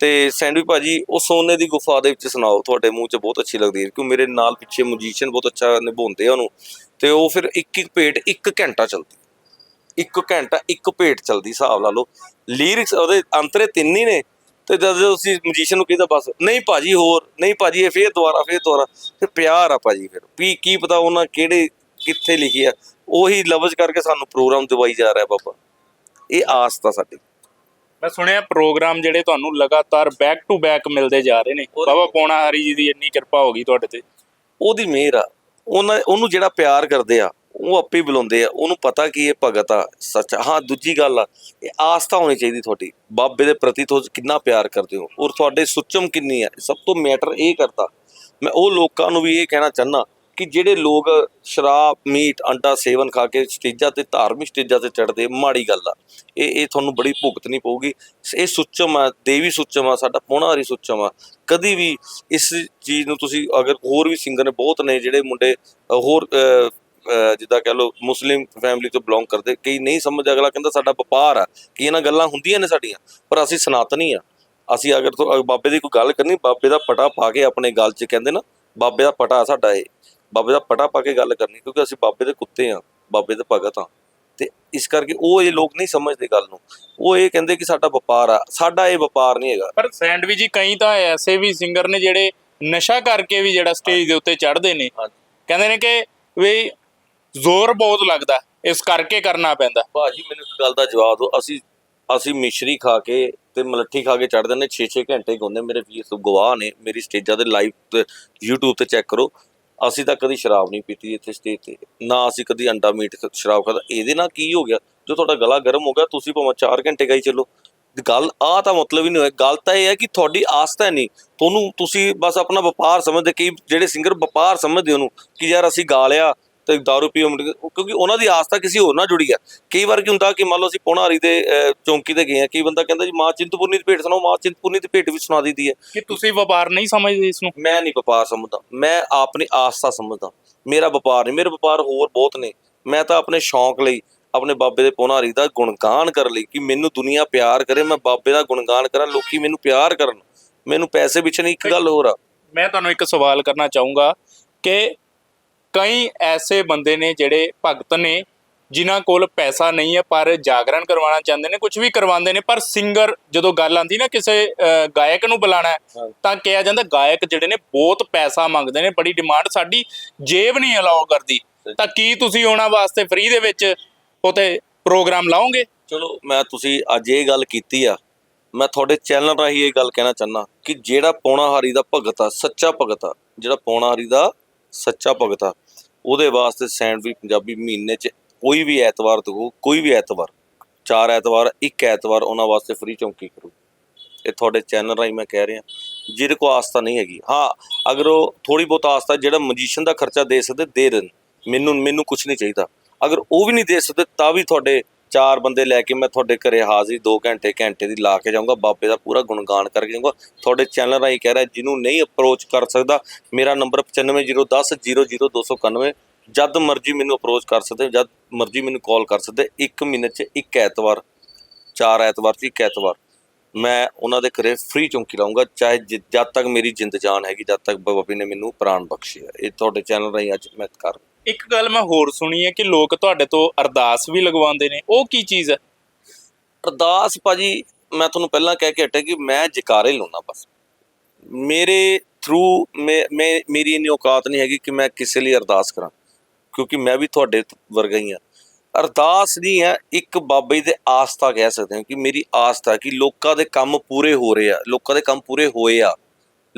ਤੇ ਸੈਂਡਵੀ ਭਾਜੀ ਉਹ ਸੋਨੇ ਦੀ ਗੁਫਾ ਦੇ ਵਿੱਚ ਸੁਣਾਓ ਤੁਹਾਡੇ ਮੂੰਹ 'ਚ ਬਹੁਤ ਅੱਛੀ ਲੱਗਦੀ ਹੈ ਕਿਉਂ ਮੇਰੇ ਨਾਲ ਪਿੱਛੇ ਮਿਊਜ਼ੀਸ਼ੀਅਨ ਬਹੁਤ ਅੱਛਾ ਨਿਭਾਉਂਦੇ ਆ ਉਹਨੂੰ। ਤੇ ਉਹ ਫਿਰ ਇੱਕ ਇੱਕ ਪੇਟ ਇੱਕ ਘੰਟਾ ਚੱਲਦੀ। ਇੱਕ ਘੰਟਾ ਇੱਕ ਪੇਟ ਚੱਲਦੀ ਹਿਸਾਬ ਲਾ ਲਓ। ਲਿਰਿਕਸ ਉਹਦੇ ਅੰਤਰੇ ਤਿੰਨ ਹੀ ਨੇ ਤੇ ਜਦ ਅਸੀਂ ਮਿਊਜ਼ੀਸ਼ੀਅਨ ਨੂੰ ਕਹਿੰਦਾ ਬਸ ਨਹੀਂ ਭਾਜੀ ਹੋਰ ਨਹੀਂ ਭਾਜੀ ਇਹ ਫੇਰ ਦੁਬਾਰਾ ਫੇਰ ਦੁਬਾਰਾ ਫਿਰ ਪਿਆਰ ਆ ਭਾਜੀ ਫਿਰ। ਵੀ ਕੀ ਪਤਾ ਉਹਨਾਂ ਕਿਹੜੇ ਕਿੱਥੇ ਲਿਖੀ ਆ। ਉਹੀ ਲਫ਼ਜ਼ ਕਰਕੇ ਸਾਨੂੰ ਪ੍ਰੋਗਰਾਮ ਦਿਵਾਈ ਜਾ ਰਿਹਾ ਬਾਬਾ। ਇਹ ਆਸ ਤਾਂ ਸਾਡੀ। ਮੈਂ ਸੁਣਿਆ ਪ੍ਰੋਗਰਾਮ ਜਿਹੜੇ ਤੁਹਾਨੂੰ ਲਗਾਤਾਰ ਬੈਕ ਟੂ ਬੈਕ ਮਿਲਦੇ ਜਾ ਰਹੇ ਨੇ। ਬਾਬਾ ਪੌਣਾ ਹਰੀ ਜੀ ਦੀ ਇੰਨੀ ਕਿਰਪਾ ਹੋ ਗਈ ਤੁਹਾਡੇ ਤੇ। ਉਹਦੀ ਮਿਹਰ ਆ। ਉਹਨਾਂ ਉਹਨੂੰ ਜਿਹੜਾ ਪਿਆਰ ਕਰਦੇ ਆ ਉਹ ਆਪੇ ਬੁਲਾਉਂਦੇ ਆ, ਉਹਨੂੰ ਪਤਾ ਕਿ ਇਹ ਭਗਤ ਆ, ਸੱਚ ਹਾਂ, ਦੂਜੀ ਗੱਲ ਆ, ਇਹ ਆਸਥਾ ਹੋਣੀ ਚਾਹੀਦੀ ਤੁਹਾਡੀ। ਬਾਬੇ ਦੇ ਪ੍ਰਤੀ ਤੁਸੀਂ ਕਿੰਨਾ ਪਿਆਰ ਕਰਦੇ ਹੋ, ਔਰ ਤੁਹਾਡੇ ਸੁੱਚਮ ਕਿੰਨੀ ਆ। ਸਭ ਤੋਂ ਮੈਟਰ ਇਹ ਕਰਦਾ ਮੈਂ ਉਹ ਲੋਕਾਂ ਨੂੰ ਵੀ ਇਹ ਕਹਿਣਾ ਚਾਹਨਾ ਕਿ ਜਿਹੜੇ ਲੋਕ ਸ਼ਰਾਬ, ਮੀਟ, ਅੰਡਾ ਸੇਵਨ ਖਾ ਕੇ ਸਟੇਜਾਂ ਤੇ, ਧਾਰਮਿਕ ਸਟੇਜਾਂ ਤੇ ਚੜਦੇ ਮਾੜੀ ਗੱਲ ਆ। ਇਹ ਇਹ ਤੁਹਾਨੂੰ ਬੜੀ ਭੁਗਤਣੀ ਪਊਗੀ। ਇਹ ਸੁੱਚਮ ਆ, ਦੇਵੀ ਸੁੱਚਮ ਆ, ਸਾਡਾ ਪੋਣਾਰੀ ਸੁੱਚਮ ਆ। ਕਦੀ ਵੀ ਇਸ ਚੀਜ਼ ਨੂੰ ਤੁਸੀਂ ਅਗਰ ਹੋਰ ਵੀ ਸਿੰਗਰ ਨੇ, ਬਹੁਤ ਨੇ ਜਿਹੜੇ ਮੁੰਡੇ ਹੋਰ ਜਿੱਦਾਂ ਕਹ ਲਓ ਮੁਸਲਿਮ ਫੈਮਿਲੀ ਤੋਂ ਬਿਲੋਂਗ ਕਰਦੇ ਕਈ ਨਹੀਂ ਸਮਝ ਅਗਲਾ ਕਹਿੰਦਾ ਸਾਡਾ ਵਪਾਰ ਆ ਕਿ ਇਹਨਾਂ ਗੱਲਾਂ ਹੁੰਦੀਆਂ ਨੇ ਸਾਡੀਆਂ ਪਰ ਅਸੀਂ ਸਨਾਤਨੀ ਆ। ਅਸੀਂ ਅਗਰ ਤੋਂ ਬਾਬੇ ਦੀ ਕੋਈ ਗੱਲ ਕਰਨੀ ਬਾਬੇ ਦਾ ਪਟਾ ਪਾ ਕੇ ਆਪਣੇ ਗੱਲ 'ਚ ਕਹਿੰਦੇ ਨਾ ਬਾਬੇ ਦਾ ਪਟਾ ਸਾਡਾ ਇਹ ਬਾਬੇ ਦਾ ਪਟਾ ਪਾ ਕੇ ਗੱਲ ਕਰਨੀ ਕਿਉਂਕਿ ਅਸੀਂ ਬਾਬੇ ਦੇ ਕੁੱਤੇ ਆ ਬਾਬੇ ਦੇ ਭਗਤ ਆ। ਤੇ ਇਸ ਕਰਕੇ ਉਹ ਇਹ ਲੋਕ ਨਹੀਂ ਸਮਝਦੇ ਗੱਲ ਨੂੰ। ਉਹ ਇਹ ਕਹਿੰਦੇ ਕਿ ਸਾਡਾ ਵਪਾਰ ਆ ਸਾਡਾ ਇਹ ਵਪਾਰ ਨਹੀਂ ਹੈਗਾ। ਪਰ ਸੈਂਡਵਿਚ ਜੀ ਕਈ ਤਾਂ ਐਸੇ ਵੀ ਸਿੰਗਰ ਨੇ ਜਿਹੜੇ ਨਸ਼ਾ ਕਰਕੇ ਵੀ ਜਿਹੜਾ ਸਟੇਜ ਦੇ ਉੱਤੇ ਚੜ੍ਹਦੇ ਨੇ। ਕਹਿੰਦੇ ਨੇ ਕਿ ਵੀ ਜ਼ੋਰ ਬਹੁਤ ਲੱਗਦਾ ਇਸ ਕਰਕੇ ਕਰਨਾ ਪੈਂਦਾ ਭਾਜੀ, ਮੈਨੂੰ ਇੱਕ ਗੱਲ ਦਾ ਜਵਾਬ ਦਿਓ। ਅਸੀਂ ਅਸੀਂ ਮਿਸ਼ਰੀ ਖਾ ਕੇ ਤੇ ਮਲੱਠੀ ਖਾ ਕੇ ਚੜ੍ਹਦੇ ਨੇ 6-6 ਘੰਟੇ ਗਾਉਂਦੇ ਮੇਰੇ ਵੀਰ ਤੋਂ ਗਵਾਹ ਨੇ, ਮੇਰੀ ਸਟੇਜਾਂ ਦੇ ਲਾਈਵ ਤੇ YouTube ਤੇ ਚੈੱਕ ਕਰੋ। ਅਸੀਂ ਤਾਂ ਕਦੀ ਸ਼ਰਾਬ ਨਹੀਂ ਪੀਤੀ ਇੱਥੇ ਸਟੇਜ ਤੇ। ਨਾ ਅਸੀਂ ਕਦੀ ਅੰਡਾ ਮੀਟ ਸ਼ਰਾਬ ਖਾਦਾ ਇਹਦੇ ਨਾਲ ਕੀ ਹੋ ਗਿਆ? ਜੋ ਤੁਹਾਡਾ ਗਲਾ ਗਰਮ ਹੋ ਗਿਆ, ਤੁਸੀਂ ਭਾਵੇਂ 4 ਘੰਟੇ ਗਾਈ ਚੱਲੋ। ਗੱਲ ਆ ਤਾਂ ਮਤਲਬ ਹੀ ਨਹੀਂ ਹੋਇਆ। ਗੱਲ ਤਾਂ ਇਹ ਹੈ ਕਿ ਤੁਹਾਡੀ ਆਸਤਾ ਨਹੀਂ। ਤੁਹਾਨੂੰ ਤੁਸੀਂ ਬਸ ਆਪਣਾ ਵਪਾਰ ਸਮਝਦੇ ਕਈ ਜਿਹੜੇ ਸਿੰਗਰ ਵਪਾਰ ਸਮਝਦੇ ਉਹਨੂੰ, ਕਿ ਯਾਰ ਅਸੀਂ ਗਾ ਲਿਆ ਤੇ ਦਾਰੂ ਪੀਓ ਮੁੜ ਕੇ- ਉਹ ਕਿਉਂਕਿ ਉਹਨਾਂ ਦੀ ਆਸਤਾ ਕਿਸੇ ਹੋਰ ਨਾਲ ਜੁੜੀ ਆ। ਕਈ ਵਾਰ ਕੀ ਹੁੰਦਾ ਕਿ ਮੰਨ ਲਓ ਅਸੀਂ ਪੋਣਾਰੀ ਦੇ ਅਹ, ਚੌਂਕੀ ਤੇ ਗਏ ਆ ਕਈ ਬੰਦਾ ਕਹਿੰਦਾ ਜੀ ਮਾਂ ਚਿੰਤਪੁਰਨੀ ਦੀ ਭੇਟ ਸੁਣਾਓ ਮਾਂ ਚਿੰਤਪੁਰਨੀ ਦੀ ਭੇਟ ਵੀ ਸੁਣਾ ਦਿੱਤੀ ਹੈ। ਕਿ ਤੁਸੀਂ ਵਪਾਰ ਨਹੀਂ ਸਮਝਦੇ ਇਸ ਨੂੰ? ਮੈਂ ਨਹੀਂ ਵਪਾਰ ਸਮਝਦਾ ਮੈਂ ਆਪਣੀ ਆਸਤਾ ਸਮਝਦਾ। ਮੇਰਾ ਵਪਾਰ ਨਹੀਂ ਮੇਰੇ ਵਪਾਰ ਹੋਰ ਬਹੁਤ ਨੇ। ਮੈਂ ਤਾਂ ਆਪਣੇ ਸ਼ੌਂਕ ਲਈ ਆਪਣੇ ਬਾਬੇ ਦੇ ਪੋਨਾਰੀ ਦਾ ਗੁਣਗਾਨ ਕਰਨ ਲਈ ਕਿ ਮੈਨੂੰ ਦੁਨੀਆ ਪਿਆਰ ਕਰੇ ਮੈਂ ਬਾਬੇ ਦਾ ਗੁਣਗਾਨ ਕਰਾਂ ਲੋਕੀ ਮੈਨੂੰ ਪਿਆਰ ਕਰਨ। ਮੈਨੂੰ ਪੈਸੇ ਪਿੱਛੇ ਨਹੀਂ ਇੱਕ ਗੱਲ ਹੋਰ ਆ। ਮੈਂ ਤੁਹਾਨੂੰ ਇੱਕ ਸਵਾਲ ਕਰਨਾ ਚਾਹੂੰਗਾ ਕਿ ਕਈ ਐਸੇ ਬੰਦੇ ਨੇ ਜਿਹੜੇ ਭਗਤ ਨੇ ਜਿਨ੍ਹਾਂ ਕੋਲ ਪੈਸਾ ਨਹੀਂ ਹੈ ਪਰ ਜਾਗਰਣ ਕਰਵਾਉਣਾ ਚਾਹੁੰਦੇ ਨੇ ਕੁਝ ਵੀ ਕਰਵਾਉਂਦੇ ਨੇ ਪਰ ਸਿੰਗਰ ਜਦੋਂ ਗੱਲ ਆਂਦੀ ਨਾ ਕਿਸੇ ਗਾਇਕ ਨੂੰ ਬੁਲਾਣਾ। ਤਾਂ ਕਿਹਾ ਜਾਂਦਾ ਗਾਇਕ ਜਿਹੜੇ ਨੇ ਬਹੁਤ ਪੈਸਾ ਮੰਗਦੇ ਨੇ ਬੜੀ ਡਿਮਾਂਡ ਸਾਡੀ ਜੇਬ ਨਹੀਂ ਅਲਾਉ ਕਰਦੀ। ਤਾਂ ਕੀ ਤੁਸੀਂ ਉਹਨਾਂ ਵਾਸਤੇ ਫ੍ਰੀ ਦੇ ਵਿੱਚ ਉਤੇ ਪ੍ਰੋਗਰਾਮ ਲਾਓਗੇ? ਚਲੋ ਮੈਂ ਤੁਸੀਂ ਅੱਜ ਇਹ ਗੱਲ ਕੀਤੀ ਆ ਮੈਂ ਤੁਹਾਡੇ ਚੈਨਲ ਰਾਹੀਂ ਇਹ ਗੱਲ ਕਹਿਣਾ ਚਾਹੁੰਦਾ ਕਿ ਜਿਹੜਾ ਪੌਣਾਹਾਰੀ ਦਾ ਭਗਤ ਆ ਸੱਚਾ ਭਗਤ ਆ ਜਿਹੜਾ ਪੌਣਾਹਾਰੀ ਦਾ ਸੱਚਾ ਭਗਤਾ ਉਹਦੇ ਵਾਸਤੇ ਸੈਂਡਵੀ ਪੰਜਾਬੀ ਮਹੀਨੇ 'ਚ ਕੋਈ ਵੀ ਐਤਵਾਰ ਤੋਂ ਕੋਈ ਵੀ ਐਤਵਾਰ, ਚਾਰ ਐਤਵਾਰ, ਇੱਕ ਐਤਵਾਰ, ਉਹਨਾਂ ਵਾਸਤੇ ਫ੍ਰੀ ਚੌਂਕੀ ਕਰੂ। ਇਹ ਤੁਹਾਡੇ ਚੈਨਲ ਰਾਹੀਂ ਮੈਂ ਕਹਿ ਰਿਹਾ, ਜਿਹਦੇ ਕੋ ਆਸਤਾ ਨਹੀਂ ਹੈਗੀ। ਹਾਂ, ਅਗਰ ਉਹ ਥੋੜੀ ਬਹੁਤ ਆਸਤਾ ਜਿਹੜਾ ਮਜੀਸ਼ੀਅਨ ਦਾ ਖਰਚਾ ਦੇ ਸਕਦੇ, ਦੇ ਦੇਣ। ਮੈਨੂੰ ਮੈਨੂੰ ਕੁਝ ਨਹੀਂ ਚਾਹੀਦਾ। ਅਗਰ ਉਹ ਵੀ ਨਹੀਂ ਦੇ ਸਕਦੇ, ਤਾਂ ਵੀ ਤੁਹਾਡੇ ਚਾਰ ਬੰਦੇ ਲੈ ਕੇ ਮੈਂ ਤੁਹਾਡੇ ਘਰੇ ਹਾਜ਼ਰੀ 2 ਘੰਟੇ ਘੰਟੇ ਦੀ ਲਾ ਕੇ ਜਾਊਂਗਾ, ਬਾਬੇ ਦਾ ਪੂਰਾ ਗੁਣਗਾਨ ਕਰਕੇ ਜਾਊਂਗਾ। ਤੁਹਾਡੇ ਚੈਨਲ ਰਾਹੀਂ ਕਹਿ ਰਿਹਾ, ਜਿਹਨੂੰ ਨਹੀਂ ਅਪਰੋਚ ਕਰ ਸਕਦਾ, ਮੇਰਾ ਨੰਬਰ 9501000291 ਜਦ ਮਰਜ਼ੀ ਮੈਨੂੰ ਅਪਰੋਚ ਕਰ ਸਕਦੇ ਜਦ ਮਰਜ਼ੀ ਮੈਨੂੰ ਕਾਲ ਕਰ ਸਕਦੇ ਇੱਕ ਮਹੀਨੇ 'ਚ ਇੱਕ ਐਤਵਾਰ, ਚਾਰ ਐਤਵਾਰ 'ਚ ਇੱਕ ਐਤਵਾਰ। ਮੈਂ ਉਹਨਾਂ ਦੇ ਘਰੇ ਫ੍ਰੀ ਚੌਂਕੀ ਲਾਉਂਗਾ ਚਾਹੇ ਜਿ- ਜਦ ਤੱਕ ਮੇਰੀ ਜਿੰਦ ਜਾਨ ਹੈਗੀ, ਜਦ ਤੱਕ ਬਾਬੇ ਨੇ ਮੈਨੂੰ ਪ੍ਰਾਣ ਬਖਸ਼ਿਆ। ਇਹ ਤੁਹਾਡੇ ਚੈਨਲ ਰਾਹੀਂ ਅੱਜ ਮੈਂ ਕਰ ਇੱਕ ਗੱਲ ਮੈਂ ਹੋਰ ਸੁਣੀ ਹੈ ਕਿ ਲੋਕ ਤੁਹਾਡੇ ਤੋਂ ਅਰਦਾਸ ਵੀ ਲਗਵਾਉਂਦੇ ਨੇ। ਉਹ ਕੀ ਚੀਜ਼ ਹੈ? ਅਰਦਾਸ ਭਾਜੀ, ਮੈਂ ਤੁਹਾਨੂੰ ਪਹਿਲਾਂ ਕਹਿ ਕੇ ਹਟਿਆ ਕਿ ਮੈਂ ਜਕਾਰੇ ਲਾਉਣਾ ਬਸ। ਮੇਰੇ ਥਰੂ ਮੈਂ, ਮੈਂ- ਮੇਰੀ ਇੰਨੀ ਔਕਾਤ ਨਹੀਂ ਹੈਗੀ ਕਿ ਮੈਂ ਕਿਸੇ ਲਈ ਅਰਦਾਸ ਕਰਾਂ, ਕਿਉਂਕਿ ਮੈਂ ਵੀ ਤੁਹਾਡੇ ਵਰਗਾ ਹੀ ਆ ਅਰਦਾਸ ਨਹੀਂ ਹੈ, ਇੱਕ ਬਾਬਾ ਜੀ ਦੇ ਆਸਥਾ ਕਹਿ ਸਕਦੇ ਹਾਂ ਕਿ ਮੇਰੀ ਆਸਥਾ ਕਿ ਲੋਕਾਂ ਦੇ ਕੰਮ ਪੂਰੇ ਹੋ ਰਹੇ ਆ, ਲੋਕਾਂ ਦੇ ਕੰਮ ਪੂਰੇ ਹੋਏ ਆ।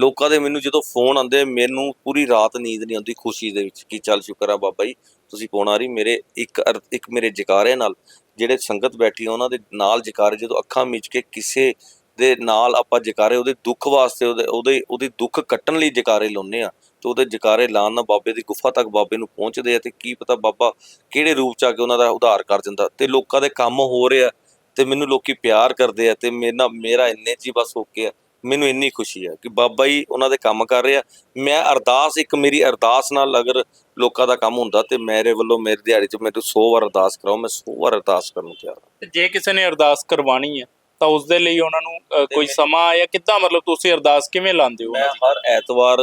ਲੋਕਾਂ ਦੇ ਮੈਨੂੰ ਜਦੋਂ ਫੋਨ ਆਉਂਦੇ, ਮੈਨੂੰ ਪੂਰੀ ਰਾਤ ਨੀਂਦ ਨਹੀਂ ਆਉਂਦੀ ਖੁਸ਼ੀ ਦੇ ਵਿੱਚ ਕਿ ਚੱਲ ਸ਼ੁਕਰ ਆ ਬਾਬਾ ਜੀ, ਤੁਸੀਂ ਫੋਨ ਆ ਰਹੀ, ਮੇਰੇ ਇੱਕ ਅਰ- ਇੱਕ ਮੇਰੇ ਜਕਾਰੇ ਨਾਲ, ਜਿਹੜੇ ਸੰਗਤ ਬੈਠੀ ਆ, ਉਹਨਾਂ ਦੇ ਨਾਲ ਜਕਾਰੇ, ਜਦੋਂ ਅੱਖਾਂ ਮੀਚ ਕੇ ਕਿਸੇ ਦੇ ਨਾਲ ਆਪਾਂ ਜਕਾਰੇ, ਉਹਦੇ ਦੁੱਖ ਵਾਸਤੇ ਉਹਦੇ ਉਹਦੇ, ਉਹਦੀ ਦੁੱਖ ਕੱਟਣ ਲਈ ਜਕਾਰੇ ਲਾਉਂਦੇ ਆ, ਤੇ ਉਹਦੇ ਜਕਾਰੇ ਲਾਉਣ ਨਾਲ ਬਾਬੇ ਦੀ ਗੁਫਾ ਤੱਕ ਬਾਬੇ ਨੂੰ ਪਹੁੰਚਦੇ ਆ, ਤੇ ਕੀ ਪਤਾ ਬਾਬਾ ਕਿਹੜੇ ਰੂਪ ਚ ਆ ਕੇ ਉਹਨਾਂ ਦਾ ਉਧਾਰ ਕਰ ਦਿੰਦਾ, ਤੇ ਲੋਕਾਂ ਦੇ ਕੰਮ ਹੋ ਰਹੇ ਆ, ਤੇ ਮੈਨੂੰ ਲੋਕੀ ਪਿਆਰ ਕਰਦੇ ਆ, ਤੇ ਮੇਰਾ ਮੇਰਾ ਇੰਨੇ ਜੀ ਬਸ ਹੋ ਕੇ ਆ ਮੈਨੂੰ ਇੰਨੀ ਖੁਸ਼ੀ ਆ ਕਿ ਬਾਬਾ ਜੀ ਉਹਨਾਂ ਦੇ ਕੰਮ ਕਰ ਰਹੇ ਮੈਂ ਅਰਦਾਸ ਇੱਕ ਮੇਰੀ ਅਰਦਾਸ ਨਾਲ ਅਗਰ ਲੋਕਾਂ ਦਾ ਕੰਮ ਹੁੰਦਾ ਤੇ ਮੇਰੇ ਵੱਲੋਂ ਮੇਰੀ ਦਿਹਾੜੀ ਚ ਮੈਨੂੰ 100 ਵਾਰ ਅਰਦਾਸ ਕਰਾਓ ਮੈਂ 100 ਵਾਰ ਅਰਦਾਸ ਕਰਨ ਨੂੰ ਤਿਆਰ ਹਾਂ। ਤੇ ਜੇ ਕਿਸੇ ਨੇ ਅਰਦਾਸ ਕਰਵਾਣੀ ਹੈ ਤਾਂ ਉਸ ਦੇ ਲਈ ਉਹਨਾਂ ਨੂੰ ਅ, ਕੋਈ ਸਮਾਂ ਜਾਂ ਕਿੱਦਾਂ ਮਤਲਬ ਤੁਸੀਂ ਅਰਦਾਸ ਕਿਵੇਂ ਲਾਉਂਦੇ ਹੋ? ਮੈਂ ਹਰ ਐਤਵਾਰ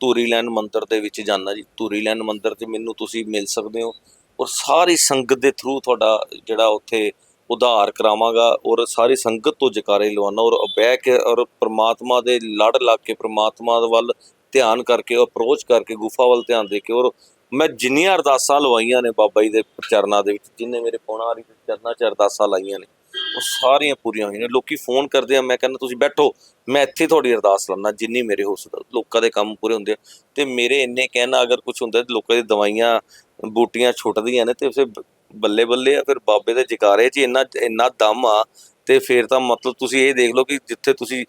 ਧੂਰੀ ਲੈਨ ਮੰਦਿਰ ਦੇ ਵਿੱਚ ਜਾਂਦਾ ਜੀ। ਧੂਰੀ ਲੈਨ ਮੰਦਿਰ 'ਚ ਮੈਨੂੰ ਤੁਸੀਂ ਮਿਲ ਸਕਦੇ ਹੋ ਔਰ ਸਾਰੀ ਸੰਗਤ ਦੇ ਥਰੂ ਤੁਹਾਡਾ ਜਿਹੜਾ ਉੱਥੇ ਉਧਾਰ ਕਰਾਵਾਂਗਾ ਔਰ ਸਾਰੀ ਸੰਗਤ ਤੋਂ ਜਕਾਰੇ ਲਵਾਉਣਾ ਔਰ ਬਹਿ ਕੇ ਔਰ ਪ੍ਰਮਾਤਮਾ ਦੇ ਲੜ ਲੱਗ ਕੇ ਪ੍ਰਮਾਤਮਾ ਵੱਲ ਧਿਆਨ ਕਰਕੇ ਅਪਰੋਚ ਕਰਕੇ ਗੁਫਾ ਵੱਲ ਧਿਆਨ ਦੇ ਕੇ ਔਰ ਮੈਂ ਜਿੰਨੀਆਂ ਅਰਦਾਸਾਂ ਲਵਾਈਆਂ ਨੇ ਬਾਬਾ ਜੀ ਦੇ ਚਰਨਾਂ ਦੇ ਵਿੱਚ, ਜਿੰਨੇ ਮੇਰੇ ਪੌਣਾਰੀ ਦੇ ਚਰਨਾਂ 'ਚ ਅਰਦਾਸਾਂ ਲਾਈਆਂ ਨੇ, ਉਹ ਸਾਰੀਆਂ ਪੂਰੀਆਂ ਹੋਈਆਂ ਨੇ। ਲੋਕੀ ਫੋਨ ਕਰਦੇ ਆ, ਮੈਂ ਕਹਿੰਦਾ ਤੁਸੀਂ ਬੈਠੋ, ਮੈਂ ਇੱਥੇ ਤੁਹਾਡੀ ਅਰਦਾਸ ਲਾਉਣਾ ਜਿੰਨੀ ਮੇਰੇ ਹੋ ਸਕਦਾ। ਲੋਕਾਂ ਦੇ ਕੰਮ ਪੂਰੇ ਹੁੰਦੇ ਆ ਤੇ ਮੇਰੇ ਇੰਨੇ ਕਹਿਣਾ ਅਗਰ ਕੁਝ ਹੁੰਦਾ ਲੋਕਾਂ ਦੀ ਦਵਾਈਆਂ, ਬੂਟੀਆਂ ਛੁੱਟਦੀਆਂ ਨੇ ਤੇ ਫਿਰ ਬੱਲੇ ਬੱਲੇ ਆ ਫਿਰ ਬਾਬੇ ਦੇ ਜਕਾਰੇ 'ਚ ਇੰਨਾ ਇੰਨਾ ਦਮ ਆ ਤੇ ਫਿਰ ਤਾਂ ਮਤਲਬ ਤੁਸੀਂ ਇਹ ਦੇਖ ਲਓ ਕਿ ਜਿੱਥੇ ਤੁਸੀਂ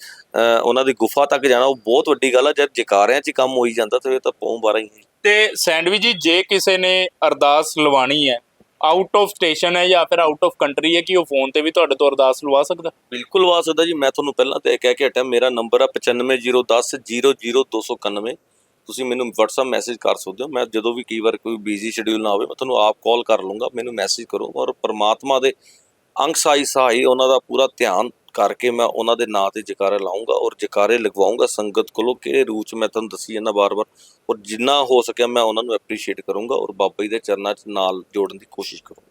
ਉਹਨਾਂ ਦੀ ਗੁਫਾ ਤੱਕ ਜਾਣਾ ਉਹ ਬਹੁਤ ਵੱਡੀ ਗੱਲ ਆ ਜਦ ਜਕਾਰਿਆਂ 'ਚ ਕੰਮ ਹੋਈ ਜਾਂਦਾ ਤੇ ਇਹ ਤਾਂ ਪੌਂ ਬਾਰਾ ਹੀ। ਤੇ ਸੈਂਡਵਿਚ ਜੀ ਜੇ ਕਿਸੇ ਨੇ ਅਰਦਾਸ ਲਵਾਣੀ ਹੈ ਆਊਟ ਆਫ ਸਟੇਸ਼ਨ ਹੈ ਜਾਂ ਫਿਰ ਆਊਟ ਆਫ ਕੰਟਰੀ ਹੈ ਕਿ ਉਹ ਫੋਨ ਤੇ ਵੀ ਤੁਹਾਡੇ ਤੋਂ ਅਰਦਾਸ ਲਵਾ ਸਕਦਾ ਬਿਲਕੁਲ ਵਾ ਸਕਦਾ ਜੀ ਮੈਂ ਤੁਹਾਨੂੰ ਪਹਿਲਾਂ ਤੇ ਕਹਿ ਕੇ ਹਟਿਆ ਮੇਰਾ ਨੰਬਰ ਆ 9501000291 ਤੁਸੀਂ ਮੈਨੂੰ WhatsApp ਮੈਸੇਜ ਕਰ ਸਕਦੇ ਹੋ। ਮੈਂ ਜਦੋਂ ਵੀ ਕਈ ਵਾਰ ਕੋਈ ਬਿਜ਼ੀ ਸ਼ਡਿਊਲ ਨਾ ਹੋਵੇ ਮੈਂ ਤੁਹਾਨੂੰ ਆਪ ਕਾਲ ਕਰ ਲੂੰਗਾ ਮੈਨੂੰ ਮੈਸੇਜ ਕਰੋ ਔਰ ਪ੍ਰਮਾਤਮਾ ਦੇ ਅੰਗ ਸਾਈ ਸਹਾਈ ਉਹਨਾਂ ਦਾ ਪੂਰਾ ਧਿਆਨ ਕਰਕੇ ਮੈਂ ਉਹਨਾਂ ਦੇ ਨਾਂ ਤੇ ਜਕਾਰੇ ਲਾਉਂਗਾ ਔਰ ਜਕਾਰੇ ਲਗਵਾਉਂਗਾ ਸੰਗਤ ਕੋਲੋਂ ਕਿਹੜੇ ਰੂਪ ਚ ਮੈਂ ਤੁਹਾਨੂੰ ਦੱਸੀ ਜਾਂਦਾ ਬਾਰ-ਬਾਰ ਔਰ ਜਿੰਨਾ ਹੋ ਸਕਿਆ ਮੈਂ ਉਹਨਾਂ ਨੂੰ ਐਪਰੀਸ਼ੀਏਟ ਕਰੂੰਗਾ ਔਰ ਬਾਬਾ ਜੀ ਦੇ ਚਰਨਾਂ 'ਚ ਨਾਲ ਜੋੜਨ ਦੀ ਕੋਸ਼ਿਸ਼ ਕਰੂੰਗਾ।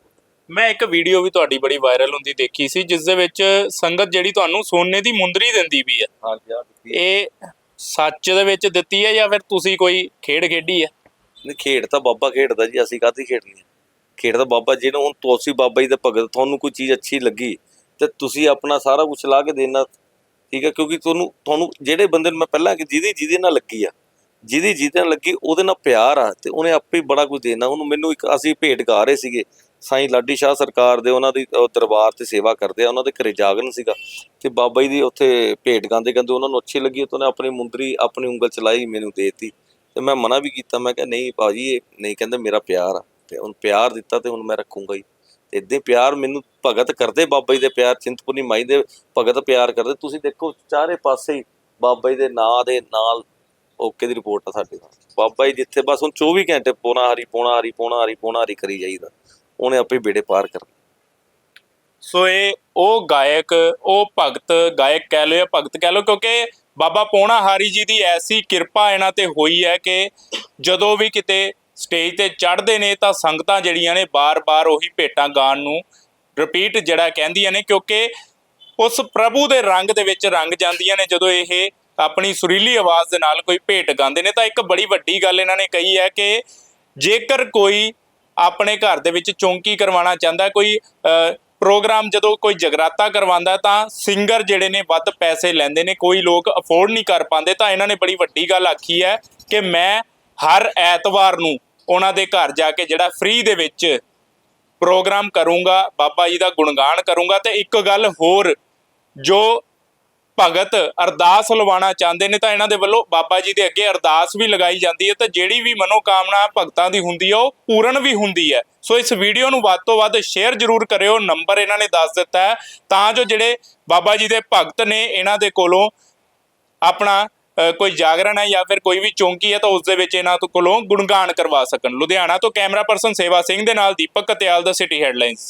ਮੈਂ ਇੱਕ ਵੀਡੀਓ ਵੀ ਤੁਹਾਡੀ ਬੜੀ ਵਾਇਰਲ ਹੁੰਦੀ ਦੇਖੀ ਸੀ ਜਿਸ ਦੇ ਵਿੱਚ ਸੰਗਤ ਜਿਹੜੀ ਤੁਹਾਨੂੰ ਸੋਨੇ ਦੀ ਮੁੰਦਰੀ ਦਿੰਦੀ ਵੀ ਹੈ। ਹਾਂਜੀ ਇਹ ਸੱਚ ਦੇ ਵਿੱਚ ਦਿੱਤੀ ਹੈ ਜਾਂ ਫਿਰ ਤੁਸੀਂ ਕੋਈ ਖੇਡ ਖੇਡੀ ਹੈ? ਨਹੀਂ, ਖੇਡ ਤਾਂ ਬਾਬਾ ਖੇਡਦਾ ਜੀ, ਅਸੀਂ ਕਾਹਦੀ ਖੇਡਣੀ ਹੈ? ਖੇਡ ਤਾਂ ਬਾਬਾ ਜੀ ਨੂੰ, ਹੁਣ ਤੁਸੀਂ ਬਾਬਾ ਜੀ ਦੇ ਭਗਤ, ਤੁਹਾਨੂੰ ਕੋਈ ਚੀਜ਼ ਅੱਛੀ ਲੱਗੀ ਤੇ ਤੁਸੀਂ ਆਪਣਾ ਸਾਰਾ ਕੁਝ ਲਾ ਕੇ ਦੇਣਾ, ਠੀਕ ਹੈ? ਕਿਉਂਕਿ ਤੁਹਾਨੂੰ ਤੁਹਾਨੂੰ ਜਿਹੜੇ ਬੰਦੇ ਨੂੰ ਮੈਂ ਪਹਿਲਾਂ ਕਿ ਜਿਹਦੀ, ਜਿਹਦੇ ਨਾਲ ਲੱਗੀ ਆ, ਜਿਹਦੀ, ਜਿਹਦੇ ਨਾਲ ਲੱਗੀ, ਉਹਦੇ ਨਾਲ ਪਿਆਰ ਆ ਤੇ ਉਹਨੇ ਆਪੇ ਬੜਾ ਕੁਝ ਦੇਣਾ, ਉਹਨੂੰ ਮੈਨੂੰ ਇੱਕ ਅਸੀਂ ਭੇਟ ਗਾ ਰਹੇ ਸੀਗੇ। ਸਾਈਂ ਲਾਡੀ ਸ਼ਾਹ ਸਰਕਾਰ ਦੇ ਉਹਨਾਂ ਦੀ ਦਰਬਾਰ ਤੇ ਸੇਵਾ ਕਰਦੇ ਆ, ਉਹਨਾਂ ਦੇ ਘਰੇ ਜਾਗਰਨ ਸੀਗਾ ਤੇ ਬਾਬਾ ਜੀ ਦੀ ਉੱਥੇ ਭੇਟ ਗਾਉਂਦੇ ਕਹਿੰਦੇ ਉਹਨਾਂ ਨੂੰ ਅੱਛੀ ਲੱਗੀ ਤੇ ਉਹਨੇ ਆਪਣੀ ਮੁੰਦਰੀ, ਆਪਣੀ ਉਂਗਲ ਚਲਾਈ, ਮੈਨੂੰ ਦੇਤੀ ਤੇ ਮੈਂ ਮਨਾ ਵੀ ਕੀਤਾ, ਮੈਂ ਕਿਹਾ, ਨਹੀਂ ਭਾਜੀ, ਇਹ ਨਹੀਂ ਕਹਿੰਦੇ ਮੇਰਾ ਪਿਆਰ ਆ ਤੇ ਹੁਣ ਪਿਆਰ ਦਿੱਤਾ ਤੇ ਹੁਣ ਮੈਂ ਰੱਖੂੰਗਾ ਹੀ। ਤੇ ਇਦਾਂ ਪਿਆਰ ਮੈਨੂੰ ਭਗਤ ਕਰਦੇ, ਬਾਬਾ ਜੀ ਦੇ ਪਿਆਰ, ਚਿੰਤਪੁਰਨੀ ਮਾਈ ਦੇ ਭਗਤ ਪਿਆਰ ਕਰਦੇ। ਤੁਸੀਂ ਦੇਖੋ, ਚਾਰੇ ਪਾਸੇ ਹੀ ਬਾਬਾ ਜੀ ਦੇ ਨਾਂ ਦੇ ਨਾਲ ਓਕੇ ਦੀ ਰਿਪੋਰਟ ਆ ਸਾਡੇ ਨਾਲ। ਬਾਬਾ ਜੀ ਜਿੱਥੇ ਬਸ ਹੁਣ 24 ਘੰਟੇ ਪੋਣਾ ਹਰੀ ਪੋਣਾ ਹਰੀ ਪੋਣਾ ਹਰੀ ਪੋਣਾ ਹਰੀ ਕਰੀ ਜਾਈਦਾ। ਉਹਨੇ ਆਪੇ ਬੇੜੇ ਪਾਰ ਕਰ ਸੋ ਇਹ ਉਹ ਗਾਇਕ, ਉਹ ਭਗਤ ਗਾਇਕ ਕਹਿ ਲਓ ਜਾਂ ਭਗਤ ਕਹਿ ਲਓ, ਕਿਉਂਕਿ ਬਾਬਾ ਪੋਣਾ ਹਾਰੀ ਜੀ ਦੀ ਐਸੀ ਕਿਰਪਾ ਇਹਨਾਂ ਤੇ ਹੋਈ ਹੈ ਕਿ ਜਦੋਂ ਵੀ ਕਿਤੇ ਸਟੇਜ ਤੇ ਚੜ੍ਹਦੇ ਨੇ ਤਾਂ ਸੰਗਤਾਂ ਜਿਹੜੀਆਂ ਨੇ ਬਾਰ-ਬਾਰ ਉਹੀ ਭੇਟਾਂ ਗਾਣ ਨੂੰ ਰਿਪੀਟ ਜਿਹੜਾ ਕਹਿੰਦੀਆਂ ਨੇ, ਕਿਉਂਕਿ ਉਸ ਪ੍ਰਭੂ ਦੇ ਰੰਗ ਦੇ ਵਿੱਚ ਰੰਗ ਜਾਂਦੀਆਂ ਨੇ। ਜਦੋਂ ਇਹ ਆਪਣੀ ਸੁਰੀਲੀ ਆਵਾਜ਼ ਦੇ ਨਾਲ ਕੋਈ ਭੇਟ ਗਾਉਂਦੇ ਨੇ ਤਾਂ ਇੱਕ ਬੜੀ ਵੱਡੀ ਗੱਲ ਇਹਨਾਂ ਨੇ ਕਹੀ ਹੈ ਕਿ ਜੇਕਰ ਕੋਈ ਆਪਣੇ ਘਰ ਦੇ ਵਿੱਚ ਚੌਂਕੀ ਕਰਵਾਉਣਾ ਚਾਹੁੰਦਾ ਕੋਈ ਪ੍ਰੋਗਰਾਮ ਜਦੋਂ ਕੋਈ ਜਗਰਾਤਾ ਕਰਵਾਉਂਦਾ ਤਾਂ ਸਿੰਗਰ ਜਿਹੜੇ ਨੇ ਵੱਧ ਪੈਸੇ ਲੈਂਦੇ ਨੇ, ਕੋਈ ਲੋਕ ਅਫੋਰਡ ਨਹੀਂ ਕਰ ਪਾਉਂਦੇ। ਤਾਂ ਇਹਨਾਂ ਨੇ ਬੜੀ ਵੱਡੀ ਗੱਲ ਆਖੀ ਹੈ ਕਿ ਮੈਂ ਹਰ ਐਤਵਾਰ ਨੂੰ ਉਹਨਾਂ ਦੇ ਘਰ ਜਾ ਕੇ ਜਿਹੜਾ ਫ੍ਰੀ ਦੇ ਵਿੱਚ ਪ੍ਰੋਗਰਾਮ ਕਰੂੰਗਾ, ਬਾਬਾ ਜੀ ਦਾ ਗੁਣਗਾਨ ਕਰੂੰਗਾ। ਤੇ ਇੱਕ ਗੱਲ ਹੋਰ, ਜੋ ਭਗਤ ਅਰਦਾਸ ਲਵਾਉਣਾ ਚਾਹੁੰਦੇ ਨੇ ਤਾਂ ਇਹਨਾਂ ਦੇ ਵੱਲੋਂ ਬਾਬਾ ਜੀ ਦੇ ਅੱਗੇ ਅਰਦਾਸ ਵੀ ਲਗਾਈ ਜਾਂਦੀ ਹੈ ਤਾਂ ਜਿਹੜੀ ਵੀ ਮਨੋਕਾਮਨਾ ਭਗਤਾਂ ਦੀ ਹੁੰਦੀ ਹੈ ਉਹ ਪੂਰਨ ਵੀ ਹੁੰਦੀ ਹੈ। ਸੋ ਇਸ ਵੀਡੀਓ ਨੂੰ ਵੱਧ ਤੋਂ ਵੱਧ ਸ਼ੇਅਰ ਜ਼ਰੂਰ ਕਰਿਓ, ਨੰਬਰ ਇਹਨਾਂ ਨੇ ਦੱਸ ਦਿੱਤਾ ਹੈ, ਤਾਂ ਜੋ ਜਿਹੜੇ ਬਾਬਾ ਜੀ ਦੇ ਭਗਤ ਨੇ ਇਹਨਾਂ ਦੇ ਕੋਲੋਂ ਆਪਣਾ ਕੋਈ ਜਾਗਰਣ ਹੈ ਜਾਂ ਫਿਰ ਕੋਈ ਵੀ ਚੌਂਕੀ ਹੈ ਤਾਂ ਉਸ ਦੇ ਵਿੱਚ ਇਹਨਾਂ ਤੋਂ ਕੋਲੋਂ ਗੁਣਗਾਨ ਕਰਵਾ ਸਕਣ। ਲੁਧਿਆਣਾ ਤੋਂ ਕੈਮਰਾ ਪਰਸਨ ਸੇਵਾ ਸਿੰਘ ਦੇ ਨਾਲ ਦੀਪਕ ਕਤਿਆਲ ਦਾ ਸਿਟੀ ਹੈਡਲਾਈਨਸ